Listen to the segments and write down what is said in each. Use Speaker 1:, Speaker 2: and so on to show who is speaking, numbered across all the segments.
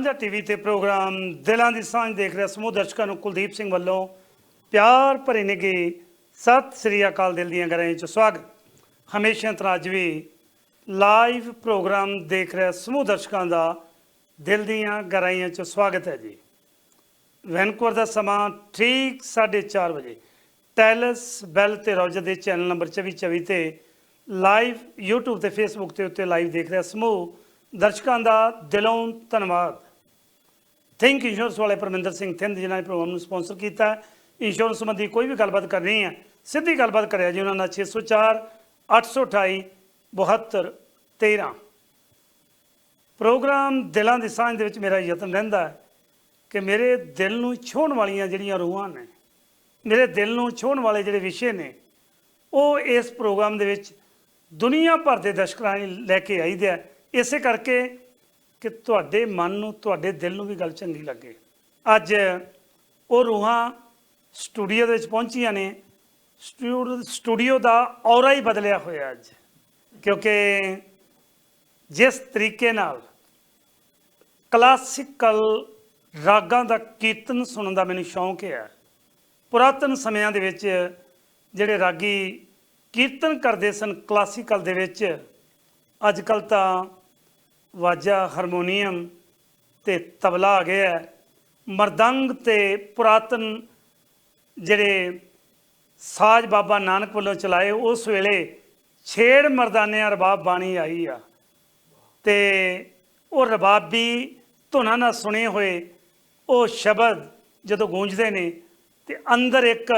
Speaker 1: ਸਾਂਝਾ ਟੀਵੀ ਤੇ ਪ੍ਰੋਗਰਾਮ। ਦਿਲਾਂ ਦੀ ਸਾਂਝ ਦੇਖ ਰਿਹਾ ਸਮੂਹ ਦਰਸ਼ਕਾਂ ਨੂੰ ਕੁਲਦੀਪ ਸਿੰਘ ਵੱਲੋਂ ਪਿਆਰ ਭਰੇ ਨਿੱਘੇ ਸਤਿ ਸ੍ਰੀ ਅਕਾਲ ਦਿਲ ਦੀਆਂ ਗਰਾਂ ਚ ਸਵਾਗਤ। ਹਮੇਸ਼ਾ ਤਰ੍ਹਾਂ ਅੱਜ ਵੀ ਲਾਈਵ ਪ੍ਰੋਗਰਾਮ ਦੇਖ ਰਿਹਾ ਸਮੂਹ ਦਰਸ਼ਕਾਂ ਦਾ ਦਿਲ ਦੀਆਂ ਗਹਿਰਾਈਆਂ ਚ ਸਵਾਗਤ ਹੈ ਜੀ। ਵੈਨਕੂਵਰ ਦਾ ਸਮਾਂ ਠੀਕ 4:30 ਵਜੇ। ਟੈਲਸ ਬੈਲ ਤੇ ਰੋਜਰ ਦੇ ਚੈਨਲ ਨੰਬਰ 2424 ਤੇ ਲਾਈਵ YouTube ਤੇ Facebook ਤੇ ਉੱਤੇ ਲਾਈਵ ਦੇਖ ਰਿਹਾ ਸਮੂਹ ਦਰਸ਼ਕਾਂ ਦਾ ਦਿਲੋਂ ਧੰਨਵਾਦ। ਥਿੰਕ ਇੰਸ਼ੋਰੈਂਸ ਵਾਲੇ ਪਰਮਿੰਦਰ ਸਿੰਘ ਥਿੰਦ ਜਿਨ੍ਹਾਂ ਨੇ ਪ੍ਰੋਗਰਾਮ ਨੂੰ ਸਪਾਂਸਰ ਕੀਤਾ। ਇੰਸ਼ੋਰੈਂਸ ਸੰਬੰਧੀ ਕੋਈ ਵੀ ਗੱਲਬਾਤ ਕਰਨੀ ਹੈ ਸਿੱਧੀ ਗੱਲਬਾਤ ਕਰਿਆ ਜੀ ਉਹਨਾਂ ਨਾਲ। 604 828 72 13 ਪ੍ਰੋਗਰਾਮ ਦਿਲਾਂ ਦੀ ਸਾਂਝ ਦੇ ਵਿੱਚ ਮੇਰਾ ਯਤਨ ਰਹਿੰਦਾ ਹੈ ਕਿ ਮੇਰੇ ਦਿਲ ਨੂੰ ਛੋਹਣ ਵਾਲੀਆਂ ਜਿਹੜੀਆਂ ਰੂਹਾਂ ਨੇ, ਮੇਰੇ ਦਿਲ ਨੂੰ ਛੋਹਣ ਵਾਲੇ ਜਿਹੜੇ ਵਿਸ਼ੇ ਨੇ, ਉਹ ਇਸ ਪ੍ਰੋਗਰਾਮ ਦੇ ਵਿੱਚ ਦੁਨੀਆ ਭਰ ਦੇ ਦਰਸ਼ਕਾਂ ਲਈ ਲੈ ਕੇ ਆਈਦੇ ਆ। ਇਸੇ ਕਰਕੇ ਕਿ ਤੁਹਾਡੇ ਮਨ ਨੂੰ, ਤੁਹਾਡੇ ਦਿਲ ਨੂੰ ਵੀ ਗੱਲ ਚੰਗੀ ਲੱਗੇ। ਅੱਜ ਉਹ ਰੂਹਾਂ ਸਟੂਡੀਓ ਦੇ ਵਿੱਚ ਪਹੁੰਚੀਆਂ ਨੇ। ਸਟੂਡ- ਸਟੂਡੀਓ ਦਾ ਔਰਾ ਹੀ ਬਦਲਿਆ ਹੋਇਆ ਅੱਜ। ਕਿਉਂਕਿ ਜਿਸ ਤਰੀਕੇ ਨਾਲ ਕਲਾਸਿਕਲ ਰਾਗਾਂ ਦਾ ਕੀਰਤਨ ਸੁਣਨ ਦਾ ਮੈਨੂੰ ਸ਼ੌਂਕ ਹੈ। ਪੁਰਾਤਨ ਸਮਿਆਂ ਦੇ ਵਿੱਚ ਜਿਹੜੇ ਰਾਗੀ ਕੀਰਤਨ ਕਰਦੇ ਸਨ ਕਲਾਸਿਕਲ ਦੇ ਵਿੱਚ ਅੱਜ ਕੱਲ ਤਾਂ ਵਾਜਾ ਹਾਰਮੋਨੀਅਮ ਤੇ ਤਬਲਾ ਆ ਗਿਆ ਮਰਦੰਗ ਤੇ ਪੁਰਾਤਨ ਜਿਹੜੇ ਸਾਜ ਬਾਬਾ ਨਾਨਕ ਵੱਲੋਂ ਚਲਾਏ, ਉਸ ਵੇਲੇ ਛੇੜ ਮਰਦਾਨਿਆਂ ਰਬਾਬ ਬਾਣੀ ਆਈ ਆ। ਤੇ ਉਹ ਰਬਾਬੀ ਧੁਨਾਂ ਨਾਲ ਸੁਣੇ ਹੋਏ, ਉਹ ਸ਼ਬਦ ਜਦੋਂ ਗੂੰਜਦੇ ਨੇ ਤੇ ਅੰਦਰ ਇੱਕ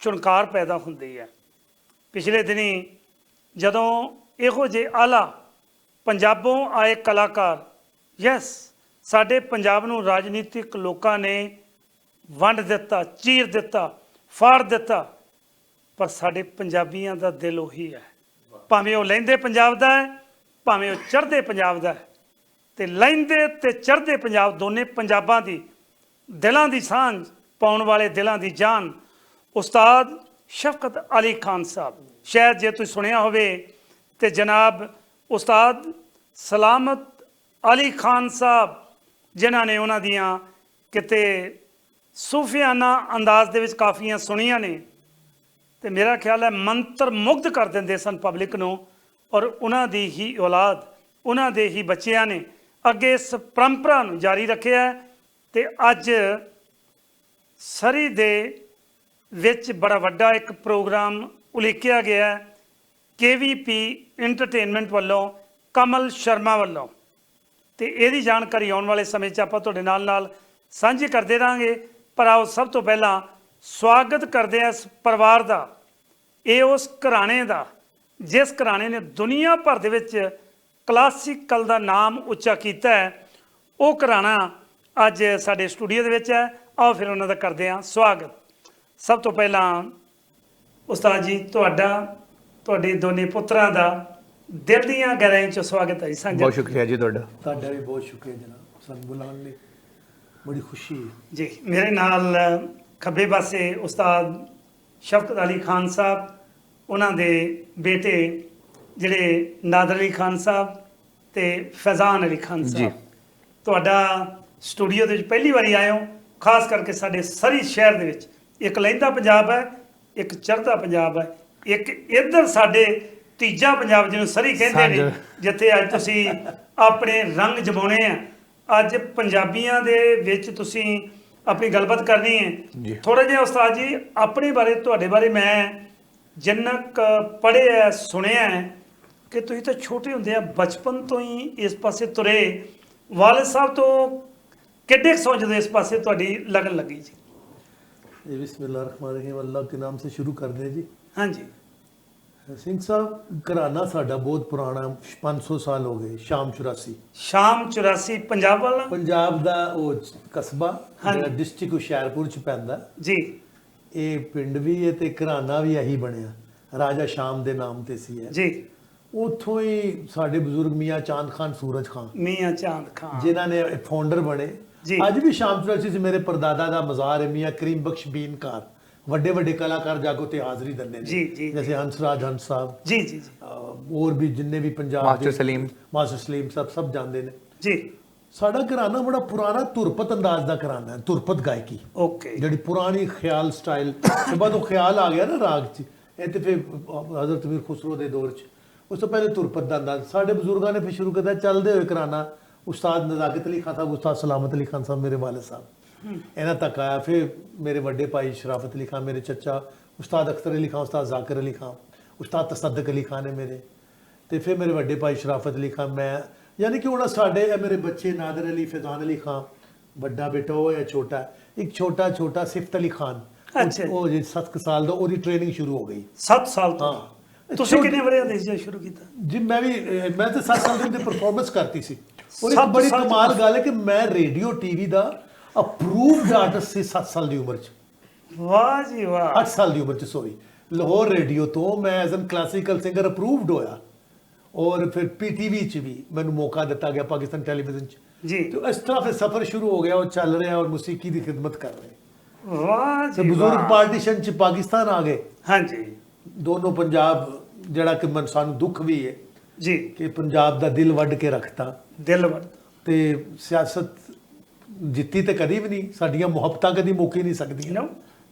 Speaker 1: ਚੁਣਕਾਰ ਪੈਦਾ ਹੁੰਦੀ ਹੈ। ਪਿਛਲੇ ਦਿਨੀ ਜਦੋਂ ਇਹੋ ਜਿਹੇ ਆਲਾ ਪੰਜਾਬੋਂ ਆਏ ਕਲਾਕਾਰ ਯੈਸ ਸਾਡੇ ਪੰਜਾਬ ਨੂੰ ਰਾਜਨੀਤਿਕ ਲੋਕਾਂ ਨੇ ਵੰਡ ਦਿੱਤਾ, ਚੀਰ ਦਿੱਤਾ, ਫਾੜ ਦਿੱਤਾ, ਪਰ ਸਾਡੇ ਪੰਜਾਬੀਆਂ ਦਾ ਦਿਲ ਉਹੀ ਹੈ। ਭਾਵੇਂ ਉਹ ਲਹਿੰਦੇ ਪੰਜਾਬ ਦਾ ਹੈ, ਭਾਵੇਂ ਉਹ ਚੜ੍ਹਦੇ ਪੰਜਾਬ ਦਾ ਹੈ, ਤੇ ਲਹਿੰਦੇ ਤੇ ਚੜ੍ਹਦੇ ਪੰਜਾਬ ਦੋਨੇ ਪੰਜਾਬਾਂ ਦੀ ਦਿਲਾਂ ਦੀ ਸਾਂਝ ਪਾਉਣ ਵਾਲੇ ਦਿਲਾਂ ਦੀ ਜਾਨ, ਉਸਤਾਦ ਸ਼ਫਕਤ ਅਲੀ ਖਾਨ ਸਾਹਿਬ। ਸ਼ਾਇਦ ਜੇ ਤੁਸੀਂ ਸੁਣਿਆ ਹੋਵੇ ਤੇ ਜਨਾਬ ਉਸਤਾਦ ਸਲਾਮਤ ਅਲੀ ਖਾਨ ਸਾਹਿਬ, ਜਿਨ੍ਹਾਂ ਨੇ ਉਹਨਾਂ ਦੀਆਂ ਕਿਤੇ ਸੂਫੀਆਨਾ ਅੰਦਾਜ਼ ਦੇ ਵਿੱਚ ਕਾਫੀਆਂ ਸੁਣੀਆਂ ਨੇ, ਤੇ ਮੇਰਾ ਖਿਆਲ ਹੈ ਮੰਤਰ ਮੁਗਧ ਕਰ ਦਿੰਦੇ ਸਨ ਪਬਲਿਕ ਨੂੰ, ਔਰ ਉਹਨਾਂ ਦੀ ਹੀ ਔਲਾਦ, ਉਹਨਾਂ ਦੇ ਹੀ ਬੱਚਿਆਂ ਨੇ ਅੱਗੇ ਇਸ ਪਰੰਪਰਾ ਨੂੰ ਜਾਰੀ ਰੱਖਿਆ ਹੈ, ਤੇ ਅੱਜ ਸਰੀ ਦੇ ਵਿੱਚ ਬੜਾ ਵੱਡਾ ਇੱਕ ਪ੍ਰੋਗਰਾਮ ਉਲੀਕਿਆ ਗਿਆ ਹੈ। ਕੇਵੀਪੀ ਐਂਟਰਟੇਨਮੈਂਟ ਵੱਲੋਂ ਕਮਲ ਸ਼ਰਮਾ ਵੱਲੋਂ। ਤੇ ਇਹਦੀ ਜਾਣਕਾਰੀ ਆਉਣ ਵਾਲੇ ਸਮੇਂ 'ਚ ਆਪਾਂ ਤੁਹਾਡੇ ਨਾਲ ਨਾਲ ਸਾਂਝੀ ਕਰਦੇ ਰਾਂਗੇ ਪਰ ਆਓ ਸਭ ਤੋਂ ਪਹਿਲਾਂ ਸਵਾਗਤ ਕਰਦੇ ਹਾਂ ਇਸ ਪਰਿਵਾਰ ਦਾ। ਇਹ ਉਸ ਘਰਾਣੇ ਦਾ, ਜਿਸ ਘਰਾਣੇ ਨੇ ਦੁਨੀਆ ਭਰ ਦੇ ਵਿੱਚ ਕਲਾਸਿਕਲ ਦਾ ਨਾਮ ਉੱਚਾ ਕੀਤਾ ਹੈ। ਉਹ ਘਰਾਣਾ ਅੱਜ ਸਾਡੇ ਸਟੂਡੀਓ ਦੇ ਵਿੱਚ ਹੈ। ਆਓ ਫਿਰ ਉਹਨਾਂ ਦਾ ਕਰਦੇ ਹਾਂ ਸਵਾਗਤ। ਸਭ ਤੋਂ ਪਹਿਲਾਂ ਉਸਤਾਦ ਜੀ, ਤੁਹਾਡਾ ਤੁਹਾਡੇ ਦੋਨੇ ਪੁੱਤਰਾਂ ਦਾ ਦਿਲ ਦੀਆਂ ਗਹਿਰਾਈਆਂ 'ਚ ਸਵਾਗਤ ਹੈ ਜੀ ਸਾਂਝਾ
Speaker 2: ਬਹੁਤ ਸ਼ੁਕਰੀਆ ਜੀ ਤੁਹਾਡਾ।
Speaker 3: ਤੁਹਾਡਾ ਵੀ ਬਹੁਤ ਸ਼ੁਕਰੀਆ ਜਨਾਬ। ਸਾਨੂੰ ਬੁਲਾਉਣ ਲਈ ਬੜੀ ਖੁਸ਼ੀ ਹੈ।
Speaker 1: ਜੀ ਮੇਰੇ ਨਾਲ ਖੱਬੇ ਪਾਸੇ ਉਸਤਾਦ ਸ਼ਫਕਤ ਅਲੀ ਖਾਨ ਸਾਹਿਬ ਉਹਨਾਂ ਦੇ ਬੇਟੇ ਜਿਹੜੇ ਨਾਦਰ ਅਲੀ ਖਾਨ ਸਾਹਿਬ ਤੇ ਫੈਜ਼ਾਨ ਅਲੀ ਖਾਨ
Speaker 2: ਜੀ।
Speaker 1: ਸਾਹਿਬ। ਤੁਹਾਡਾ ਸਟੂਡੀਓ ਦੇ ਵਿੱਚ ਪਹਿਲੀ ਵਾਰੀ ਆਏ ਹੋ ਖਾਸ ਕਰਕੇ ਸਾਡੇ ਸਰੀ ਸ਼ਹਿਰ ਦੇ ਵਿੱਚ। ਇੱਕ ਲਹਿੰਦਾ ਪੰਜਾਬ ਹੈ ਇੱਕ ਚੜ੍ਹਦਾ ਪੰਜਾਬ ਹੈ। ਇੱਕ ਇੱਧਰ ਸਾਡੇ ਤੀਜਾ ਪੰਜਾਬ ਜਿਹਨੂੰ ਸਰੀ ਕਹਿੰਦੇ ਨੇ। ਜਿੱਥੇ ਅੱਜ ਤੁਸੀਂ ਆਪਣੇ ਰੰਗ ਜਮਾਉਣੇ ਆ ਅੱਜ ਪੰਜਾਬੀਆਂ ਦੇ ਵਿੱਚ ਤੁਸੀਂ ਆਪਣੀ ਗੱਲਬਾਤ ਕਰਨੀ। ਹੈ ਥੋੜਾ ਜਿਹਾ ਉਸਤਾਦ ਜੀ ਆਪਣੇ ਬਾਰੇ ਤੁਹਾਡੇ ਬਾਰੇ ਮੈਂ ਜਿੰਨਾ ਪੜ੍ਹਿਆ ਹੈ, ਸੁਣਿਆ ਹੈ ਕਿ ਤੁਸੀਂ ਤਾਂ ਛੋਟੇ ਹੁੰਦੇ ਆ ਬਚਪਨ ਤੋਂ ਹੀ ਇਸ ਪਾਸੇ ਤੁਰੇ ਵਾਲਿਦ ਸਾਹਿਬ ਤੋਂ ਕਿੱਡੇ ਕੁ ਸੋਚ ਜਦੋਂ ਇਸ ਪਾਸੇ ਤੁਹਾਡੀ ਲਗਨ ਲੱਗੀ ਜੀ
Speaker 3: ਇਹ ਬਿਸਮਿਲ੍ਲਾ ਰਹਿਮਾਨ ਰਹੀਮ ਅੱਲਾਹ ਕੇ ਨਾਮ ਸੇ ਸ਼ੁਰੂ ਕਰਦੇ ਜੀ
Speaker 1: ਹਾਂਜੀ।
Speaker 3: ਸਿੰਘ ਸਾਹਿਬ ਘਰਾਣਾ ਸਾਡਾ ਬਹੁਤ ਪੁਰਾਣਾ 500 ਸਾਲ ਹੋ ਗਏ ਸ਼ਾਮ 84
Speaker 1: ਸ਼ਾਮ 84 ਪੰਜਾਬ ਵਾਲਾ?
Speaker 3: ਪੰਜਾਬ ਦਾ ਉਹ ਕਸਬਾ। ਜਿਹੜਾ ਡਿਸਟ੍ਰਿਕਟ ਹੁਸ਼ਿਆਰਪੁਰ ਚ ਪੈਂਦਾ।
Speaker 1: ਜੀ।
Speaker 3: ਇਹ ਪਿੰਡ ਵੀ ਹੈ ਤੇ ਘਰਾਣਾ ਵੀ ਇਹੀ ਬਣਿਆ। ਰਾਜਾ ਸ਼ਾਮ ਦੇ ਨਾਮ ਤੇ ਸੀ ਇਹ।
Speaker 1: ਜੀ।
Speaker 3: ਉੱਥੋਂ ਹੀ ਸਾਡੇ ਬਜ਼ੁਰਗ ਮੀਆਂ ਚਾਂਦ ਖਾਨ ਸੂਰਜ ਖਾਨ।
Speaker 1: ਮੀਆਂ ਚਾਂਦ ਖਾਨ।
Speaker 3: ਜਿਨ੍ਹਾਂ ਨੇ ਫਾਊਂਡਰ ਬਣੇ। ਅੱਜ ਵੀ ਸ਼ਾਮ ਚੁਰਾਸੀ 'ਚ ਮੇਰੇ ਪਰਦਾਦਾ ਦਾ ਮਜ਼ਾਰ ਹੈ ਮੀਆਂ ਕਰੀਮ ਬਖਸ਼ ਬੀਨਕਾਰ। ਵੱਡੇ ਵੱਡੇ ਕਲਾਕਾਰ ਜਾਗੋ ਤੇ ਹਾਜ਼ਰੀ ਦਿੰਦੇ ਨੇ।
Speaker 1: ਜੀ,
Speaker 3: ਹੰਸਰਾਜ ਹੰਸ ਸਾਹਿਬ।
Speaker 1: ਜੀ ਜੀ ਜੀ।
Speaker 3: ਹੋਰ ਵੀ ਜਿੰਨੇ ਵੀ ਪੰਜਾਬ
Speaker 2: ਮਾਸਟਰ
Speaker 3: ਦੇ-
Speaker 2: ਸਲੀਮ।
Speaker 3: ਮਾਸਟਰ ਸਲੀਮ ਸਭ ਸਭ ਜਾਣਦੇ ਨੇ।
Speaker 1: ਜੀ।
Speaker 3: ਸਾਡਾ ਘਰਾਣਾ ਬੜਾ ਪੁਰਾਣਾ ਤੁਰਪਤ ਅੰਦਾਜ਼ ਦਾ ਘਰਾਣਾ ਹੈ ਤੁਰਪਤ ਗਾਇਕੀ।
Speaker 1: ਓਕੇ।
Speaker 3: ਜਿਹੜੀ ਪੁਰਾਣੀ ਖਿਆਲ ਸਟਾਈਲ ਤੋਂ ਬਾਅਦ ਉਹ ਖਿਆਲ ਆ ਗਿਆ ਨਾ ਰਾਗ 'ਚ। ਇਹ ਤੇ ਫਿਰ ਹਜ਼ਰਤ ਮੀਰ ਖੁਸਰੋ ਦੇ ਦੌਰ 'ਚ। ਉਸ ਤੋਂ ਪਹਿਲੇ ਤੁਰਪਤ ਦਾ ਅੰਦਾਜ਼। ਸਾਡੇ ਬਜ਼ੁਰਗਾਂ ਨੇ ਫਿਰ ਸ਼ੁਰੂ ਕੀਤਾ ਚੱਲਦੇ ਹੋਏ ਘਰਾਣਾ ਉਸਤਾਦ ਨਜ਼ਾਕਤ ਅਲੀ ਖਾਨ ਸਾਹਿਬ ਉਸਤਾਦ ਸਲਾਮਤ ਅਲੀ ਖਾਨ ਸਾਹਿਬ ਮੇਰੇ ਵਾਲਿਦ ਸਾਹਿਬ। ਇਹਨਾਂ ਤੱਕ ਆਇਆ। ਫਿਰ ਮੇਰੇ ਵੱਡੇ ਭਾਈ ਸ਼ਰਾਫਤ ਅਲੀ ਖਾਨ ਮੇਰੇ ਚੱਚਾ ਉਸਤਾਦ ਅਖਤਰ ਅਲੀ ਖਾਨ ਉਸਤਾਦ ਜ਼ਾਕਿਰ ਅਲੀ ਖਾਨ ਉਸਤਾਦ ਤਸੱਦਕ ਅਲੀ ਖਾਨ ਹੈ ਮੇਰੇ। ਤੇ ਫਿਰ ਮੇਰੇ ਵੱਡੇ ਭਾਈ ਸ਼ਰਾਫਤ ਅਲੀ ਖਾਨ ਮੈਂ ਯਾਨੀ ਕਿ ਉਹਨਾਂ ਸਾਡੇ ਇਹ ਮੇਰੇ ਬੱਚੇ ਨਾਦਰ ਅਲੀ ਫੈਜ਼ਾਨ ਅਲੀ ਖਾਨ ਵੱਡਾ ਬੇਟਾ ਉਹ ਹੈ ਛੋਟਾ ਇੱਕ ਛੋਟਾ ਛੋਟਾ ਸਿਫਤ ਅਲੀ ਖਾਨ। ਉਹ-
Speaker 1: ਜੀ।
Speaker 3: ਉਹ ਜੀ 7 ਸਾਲ ਦਾ ਉਹਦੀ ਟ੍ਰੇਨਿੰਗ ਸ਼ੁਰੂ ਹੋ ਗਈ।
Speaker 1: 7 ਸਾਲ ਤੋਂ। ਤੁਸੀਂ ਕਿੰਨੇ ਵਰੇ ਦੇ ਜਦੋਂ ਸ਼ੁਰੂ ਕੀਤਾ?
Speaker 3: ਜੀ ਮੈਂ ਵੀ ਮੈਂ ਤਾਂ 7 ਸਾਲ ਦੀ ਪਰਫਾਰਮੈਂਸ ਕਰਤੀ ਸੀ। ਔਰ ਇੱਕ ਬੜੀ ਕਮਾਲ ਗੱਲ ਹੈ ਕਿ ਮੈਂ ਰੇਡੀਓ ਟੀਵੀ ਦਾ ਅਪਰੂਵਡ ਆਰਟਿਸਟ ਸੀ 7 ਸਾਲ ਦੀ ਉਮਰ 'ਚ
Speaker 1: ਵਾਹ ਜੀ ਵਾਹ
Speaker 3: 8 ਸਾਲ ਦੀ ਉਮਰ 'ਚ ਸੋਰੀ ਲਾਹੌਰ ਰੇਡੀਓ ਤੋਂ ਮੈਂ as an classical singer approved ਹੋਇਆ ਔਰ ਫਿਰ ਪੀਟੀਵੀ 'ਚ ਵੀ ਮੈਨੂੰ ਮੌਕਾ ਦਿੱਤਾ ਗਿਆ ਪਾਕਿਸਤਾਨ ਟੈਲੀਵਿਜ਼ਨ 'ਚ
Speaker 1: ਜੀ
Speaker 3: ਤੇ ਇਸ ਤਰ੍ਹਾਂ ਫਿਰ ਸਫ਼ਰ ਸ਼ੁਰੂ ਹੋ ਗਿਆ ਉਹ ਚੱਲ ਰਿਹਾ ਔਰ ਮੌਸੀਕੀ ਦੀ ਖਿਦਮਤ ਕਰ ਰਹੇ
Speaker 1: ਵਾਹ ਜੀ
Speaker 3: ਬਜ਼ੁਰਗ ਪਾਰਟੀਸ਼ਨ 'ਚ ਪਾਕਿਸਤਾਨ ਆ ਗਏ
Speaker 1: ਹਾਂਜੀ
Speaker 3: ਦੋਨੋਂ ਪੰਜਾਬ ਜਿਹੜਾ ਕਿ ਮਨ ਸਾਨੂੰ ਦੁੱਖ ਵੀ ਹੈ
Speaker 1: ਜੀ
Speaker 3: ਕਿ ਪੰਜਾਬ ਦਾ ਦਿਲ ਵੱਢ ਕੇ ਰੱਖਤਾ
Speaker 1: ਦਿਲ ਵੜ
Speaker 3: ਤੇ ਸਿਆਸਤ ਜਿੱਤੀ ਤੇ ਕਦੀ ਵੀ ਨਹੀਂ ਸਾਡੀਆਂ ਮੁਹੱਬਤਾਂ ਕਦੀ ਮੁੱਕ ਨਹੀਂ ਸਕਦੀਆਂ.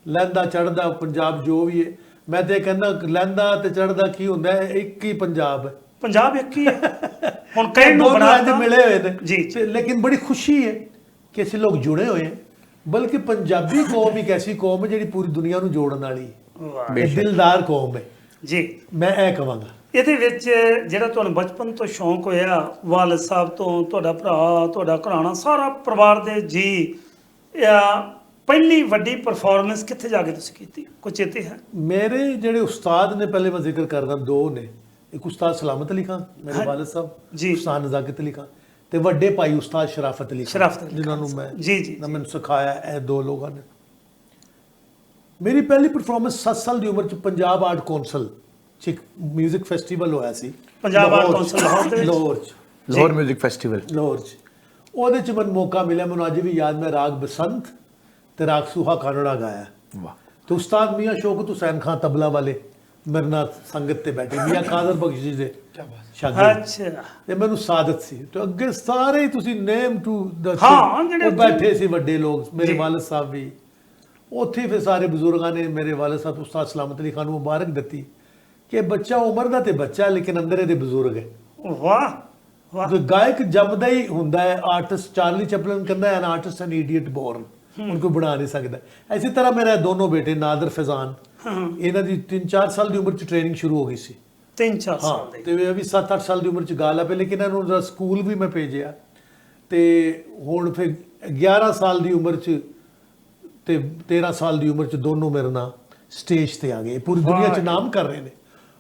Speaker 3: ਲਹਿੰਦਾ ਚੜਦਾ ਪੰਜਾਬ ਜੋ ਵੀ ਹੈ ਮੈਂ ਤੇ ਕਹਿੰਦਾ ਲਹਿੰਦਾ ਤੇ ਚੜਦਾ ਕੀ ਹੁੰਦਾ ਹੈ? ਇੱਕ ਹੀ ਪੰਜਾਬ ਹੈ।
Speaker 1: ਪੰਜਾਬ ਇੱਕ ਹੀ ਹੈ। ਹੁਣ ਕਹਿਣ ਨੂੰ ਬਣਾ
Speaker 3: ਮਿਲੇ ਹੋਏ ਨੇ।
Speaker 1: ਜੀ।
Speaker 3: ਲੇਕਿਨ ਬੜੀ ਖੁਸ਼ੀ ਹੈ ਕਿ ਅਸੀਂ ਲੋਕ ਜੁੜੇ ਹੋਏ ਹਾਂ। ਬਲਕਿ ਪੰਜਾਬੀ ਕੌਮ ਇੱਕ ਐਸੀ ਕੌਮ ਹੈ ਜਿਹੜੀ ਪੂਰੀ ਦੁਨੀਆ ਨੂੰ ਜੋੜਨ ਵਾਲੀ ਹੈ। ਦਿਲਦਾਰ ਕੌਮ ਹੈ।
Speaker 1: ਜੀ।
Speaker 3: ਮੈਂ ਇਹ ਕਹਾਂਗਾ।
Speaker 1: ਇਹਦੇ ਵਿੱਚ ਜਿਹੜਾ ਤੁਹਾਨੂੰ ਬਚਪਨ ਤੋਂ ਸ਼ੌਂਕ ਹੋਇਆ ਵਾਲਦ ਸਾਹਿਬ ਤੋਂ ਤੁਹਾਡਾ ਭਰਾ ਤੁਹਾਡਾ ਘਰਾਣਾ ਸਾਰਾ ਪਰਿਵਾਰ ਦੇ ਜੀ ਆ ਪਹਿਲੀ ਵੱਡੀ ਪਰਫਾਰਮੈਂਸ ਕਿੱਥੇ ਜਾ ਕੇ ਤੁਸੀਂ ਕੀਤੀ? ਕੋਈ ਚੇਤੇ ਹੈ?
Speaker 3: ਮੇਰੇ ਜਿਹੜੇ ਉਸਤਾਦ ਨੇ ਪਹਿਲੇ ਮੈਂ ਜ਼ਿਕਰ ਕਰਦਾ ਦੋ ਨੇ। ਇੱਕ ਉਸਤਾਦ ਸਲਾਮਤ ਅਲੀ ਖਾਨ ਮੇਰੇ। ਵਾਲਿਦ ਸਾਹਿਬ
Speaker 1: ਜੀ।
Speaker 3: ਉਸਤਾਦ ਨਜ਼ਾਕਤ ਅਲੀ ਖਾਨ ਤੇ ਵੱਡੇ ਭਾਈ ਉਸਤਾਦ ਸ਼ਰਾਫਤ ਅਲੀ
Speaker 1: ਸ਼ਰਾਫਤ
Speaker 3: ਜਿਨ੍ਹਾਂ ਨੂੰ ਮੈਂ
Speaker 1: ਜੀ, ਜੀ,
Speaker 3: ਨਾ ਮੈਨੂੰ ਸਿਖਾਇਆ ਇਹ ਦੋ ਲੋਕਾਂ ਨੇ। ਮੇਰੀ ਪਹਿਲੀ ਪਰਫਾਰਮੈਂਸ 7 ਸਾਲ ਦੀ ਉਮਰ ਚ ਪੰਜਾਬ ਆਰਟ ਕੌਂਸਲ ਚ ਇੱਕ 뮤직 ਫੈਸਟੀਵਲ ਹੋਇਆ ਸੀ
Speaker 1: ਪੰਜਾਬ ਆਰਟ
Speaker 3: ਲਾਹੌਰ 'ਚ।
Speaker 1: ਕੌਂਸਲ ਲਾਹੌਰ ਦੇ ਵਿੱਚ?
Speaker 3: ਲਾਹੌਰ ਚ
Speaker 2: ਲਾਹੌਰ 뮤직 ਫੈਸਟੀਵਲ
Speaker 3: ਲਾਹੌਰ ਚ ਉਹਦੇ ਚ ਮੈਨੂੰ ਮੌਕਾ ਮਿਲਿਆ ਮੈਨੂੰ ਅੱਜ ਵੀ ਯਾਦ ਮੈਂ ਰਾਗ ਬਸੰਤ ਤੇ ਰਾਗ ਸੁਹਾ ਕਾਨੜਾ ਗਾਇਆ
Speaker 2: ਵਾਹ
Speaker 3: ਤੇ ਉਸਤਾਦ ਮੀਆਂ ਸ਼ੌਕਤ ਹੁਸੈਨ ਖਾਨ ਤਬਲਾ ਵਾਲੇ ਮੇਰੇ ਨਾਲ ਸੰਗਤ ਤੇ ਬੈਠੇ ਮੀਆਂ ਕਾਦਰ ਬਖਸ਼ ਜੀ ਦੇ ਸ਼ਾਗਿਰਦ
Speaker 1: ਅੱਛਾ
Speaker 3: ਤੇ ਮੈਨੂੰ ਸਾਦਤ ਸੀ ਤੇ ਅੱਗੇ ਸਾਰੇ ਹੀ ਤੁਸੀਂ ਨੇਮ ਟੂ ਦਾ
Speaker 1: ਹਾਂ, ਜਿਹੜੇ
Speaker 3: ਉਹ ਬੈਠੇ ਸੀ ਵੱਡੇ ਲੋਕ ਮੇਰੇ
Speaker 1: ਜੀ।
Speaker 3: ਵਾਲਿਦ ਸਾਹਿਬ ਵੀ ਉੱਥੇ ਫਿਰ ਸਾਰੇ ਬਜ਼ੁਰਗਾਂ ਨੇ ਮੇਰੇ ਵਾਲਿਦ ਸਾਹਿਬ ਉਸਤਾਦ ਸਲਾਮਤ ਅਲੀ ਖਾਨ ਨੂੰ ਮੁਬਾਰਕ ਦਿੱਤੀ ਕਿ ਬੱਚਾ ਉਮਰ ਦਾ ਤੇ ਬੱਚਾ ਲੇਕਿਨ ਅੰਦਰ ਇਹਦੇ ਬਜ਼ੁਰਗ ਹੈ।
Speaker 1: ਵਾਹ ਵਾਹ।
Speaker 3: ਗਾਇਕ ਜੰਮਦਾ ਹੀ ਹੁੰਦਾ ਹੈ ਆਰਟਿਸਟ ਚਾਰਲੀ ਚੈਪਲਨ ਕਹਿੰਦਾ ਹੈ an artist an idiot born ਉਹਨੂੰ ਬਣਾ ਨਹੀਂ ਸਕਦਾ। ਐਸੀ ਤਰ੍ਹਾਂ ਮੇਰਾ ਦੋਨੋਂ ਬੇਟੇ ਨਾਦਰ ਫੈਜ਼ਾਨ ਇਹਨਾਂ ਦੀ 3-4 ਸਾਲ ਦੀ ਉਮਰ ਚ ਟ੍ਰੇਨਿੰਗ ਸ਼ੁਰੂ ਹੋ ਗਈ ਸੀ।
Speaker 1: ਤਿੰਨ ਚਾਰ
Speaker 3: ਹਾਂ
Speaker 1: ਸਾਲ ਦੇ।
Speaker 3: ਤੇ ਵੀ 7-8 ਸਾਲ ਦੀ ਉਮਰ ਚ ਗਾ ਲਾ ਪਏ ਲੇਕਿਨ ਇਹਨਾਂ ਨੂੰ ਸਕੂਲ ਵੀ ਮੈਂ ਭੇਜਿਆ। ਤੇ ਹੁਣ ਫਿਰ 11 ਸਾਲ ਦੀ ਉਮਰ ਚ ਤੇ 13 ਸਾਲ ਦੀ ਉਮਰ ਚ ਦੋਨੋਂ ਮੇਰੇ ਨਾਲ ਸਟੇਜ ਤੇ ਆ ਗਏ। ਪੂਰੀ ਦੁਨੀਆ ਚ। ਨਾਮ ਕਰ ਰਹੇ ਨੇ।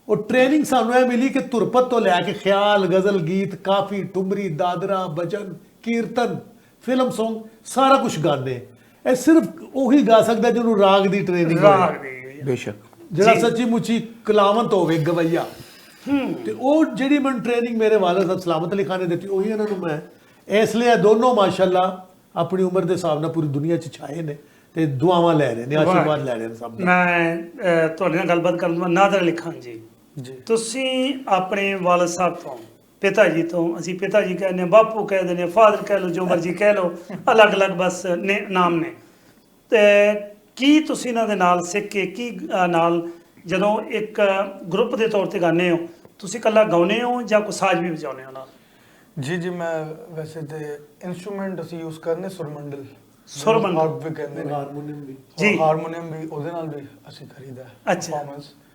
Speaker 3: ਉਹ ਟ੍ਰੇਨਿੰਗ ਸਾਨੂੰ ਇਹ ਮਿਲੀ ਕਿ ਤੁਰਪਤ ਤੋਂ ਲੈ ਕੇ ਖਿਆਲ ਗਜ਼ਲ ਗੀਤ ਕਾਫੀ ਠੁਮਰੀ ਦਾਦਰਾ ਭਜਨ ਕੀਰਤਨ ਫਿਲਮ Song ਸਾਰਾ ਕੁਝ ਗਾਉਂਦੇ ਇਹ ਸਿਰਫ ਉਹੀ ਗਾ ਸਕਦਾ ਜਿਹਨੂੰ ਰਾਗ ਦੀ ਟ੍ਰੇਨਿੰਗ
Speaker 1: ਰਾਗ ਦੇ
Speaker 2: ਬੇਸ਼ੱਕ।
Speaker 3: ਜਿਹੜਾ। ਸੱਚੀ ਮੁੱਚੀ ਕਲਾਵੰਤ ਹੋਵੇ ਗਵਈਆ। ਤੇ ਉਹ ਜਿਹੜੀ ਮੈਨੂੰ ਟ੍ਰੇਨਿੰਗ ਮੇਰੇ ਵਾਲਿਦ ਸਾਹਿਬ ਸਲਾਮਤ ਅਲੀ ਖਾਨ ਨੇ ਦਿੱਤੀ ਉਹੀ ਇਹਨਾਂ ਨੂੰ ਮੈਂ ਇਸ ਲਈ ਇਹ ਦੋਨੋਂ ਮਾਸ਼ਾਅੱਲਾ ਆਪਣੀ ਉਮਰ ਦੇ ਹਿਸਾਬ ਨਾਲ ਪੂਰੀ ਦੁਨੀਆ 'ਚ ਛਾਏ ਨੇ ਤੇ ਦੁਆਵਾਂ ਲੈ ਰਹੇ ਨੇ ਆਸ਼ੀਰਵਾਦ ਲੈ ਰਹੇ ਨੇ ਸਭ ਦਾ।
Speaker 1: ਮੈਂ ਤੁਹਾਡੇ ਨਾਲ ਗੱਲਬਾਤ ਕਰਨ ਤੋਂ ਬਾਅਦ ਨਾਦਰ ਅਲੀ ਖਾਨ ਜੀ। ਤੁਸੀਂ ਆਪਣੇ ਵਾਲਦ ਸਾਹਿਬ ਤੋਂ ਪਿਤਾ ਜੀ ਤੋਂ ਅਸੀਂ ਪਿਤਾ ਜੀ ਕਹਿੰਦੇ ਹਾਂ ਬਾਪੂ ਕਹਿ ਦਿੰਦੇ ਫਾਦਰ ਕਹਿ ਲਓ ਜੋ ਮਰਜ਼ੀ ਕਹਿ ਲਓ ਅਲੱਗ-ਅਲੱਗ ਬਸ ਨੇ ਨਾਮ ਨੇ। ਤੇ ਕੀ ਤੁਸੀਂ ਇਹਨਾਂ ਦੇ ਨਾਲ ਸਿੱਖ ਕੇ ਕੀ ਨਾਲ ਜਦੋਂ ਇੱਕ ਗਰੁੱਪ ਦੇ ਤੌਰ ਤੇ ਗਾਉਂਦੇ ਹੋ ਤੁਸੀਂ ਇਕੱਲਾ ਗਾਉਂਦੇ ਹੋ ਜਾਂ ਕੋਈ ਸਾਜ਼ ਵੀ ਵਜਾਉਂਦੇ ਹੋ ਨਾਲ?
Speaker 4: ਜੀ ਜੀ ਮੈਂ ਵੈਸੇ ਤੇ ਇਨਸਟਰੂਮੈਂਟ ਅਸੀਂ ਯੂਜ਼ ਕਰਨੇ ਸੁਰਮੰਡਲ।
Speaker 1: ਸੁਰਮੰਡਲ।
Speaker 4: ਹਾਰਪ ਵੀ ਕਹਿੰਦੇ ਨੇ।
Speaker 3: ਹਾਰਮੋਨੀਅਮ ਵੀ।
Speaker 1: ਜੀ।
Speaker 4: ਹਾਰਮੋਨੀਅਮ ਵੀ ਉਹਦੇ ਨਾਲ ਵੀ ਅਸੀਂ ਕਰੀਦਾ
Speaker 1: ਅੱਛਾ।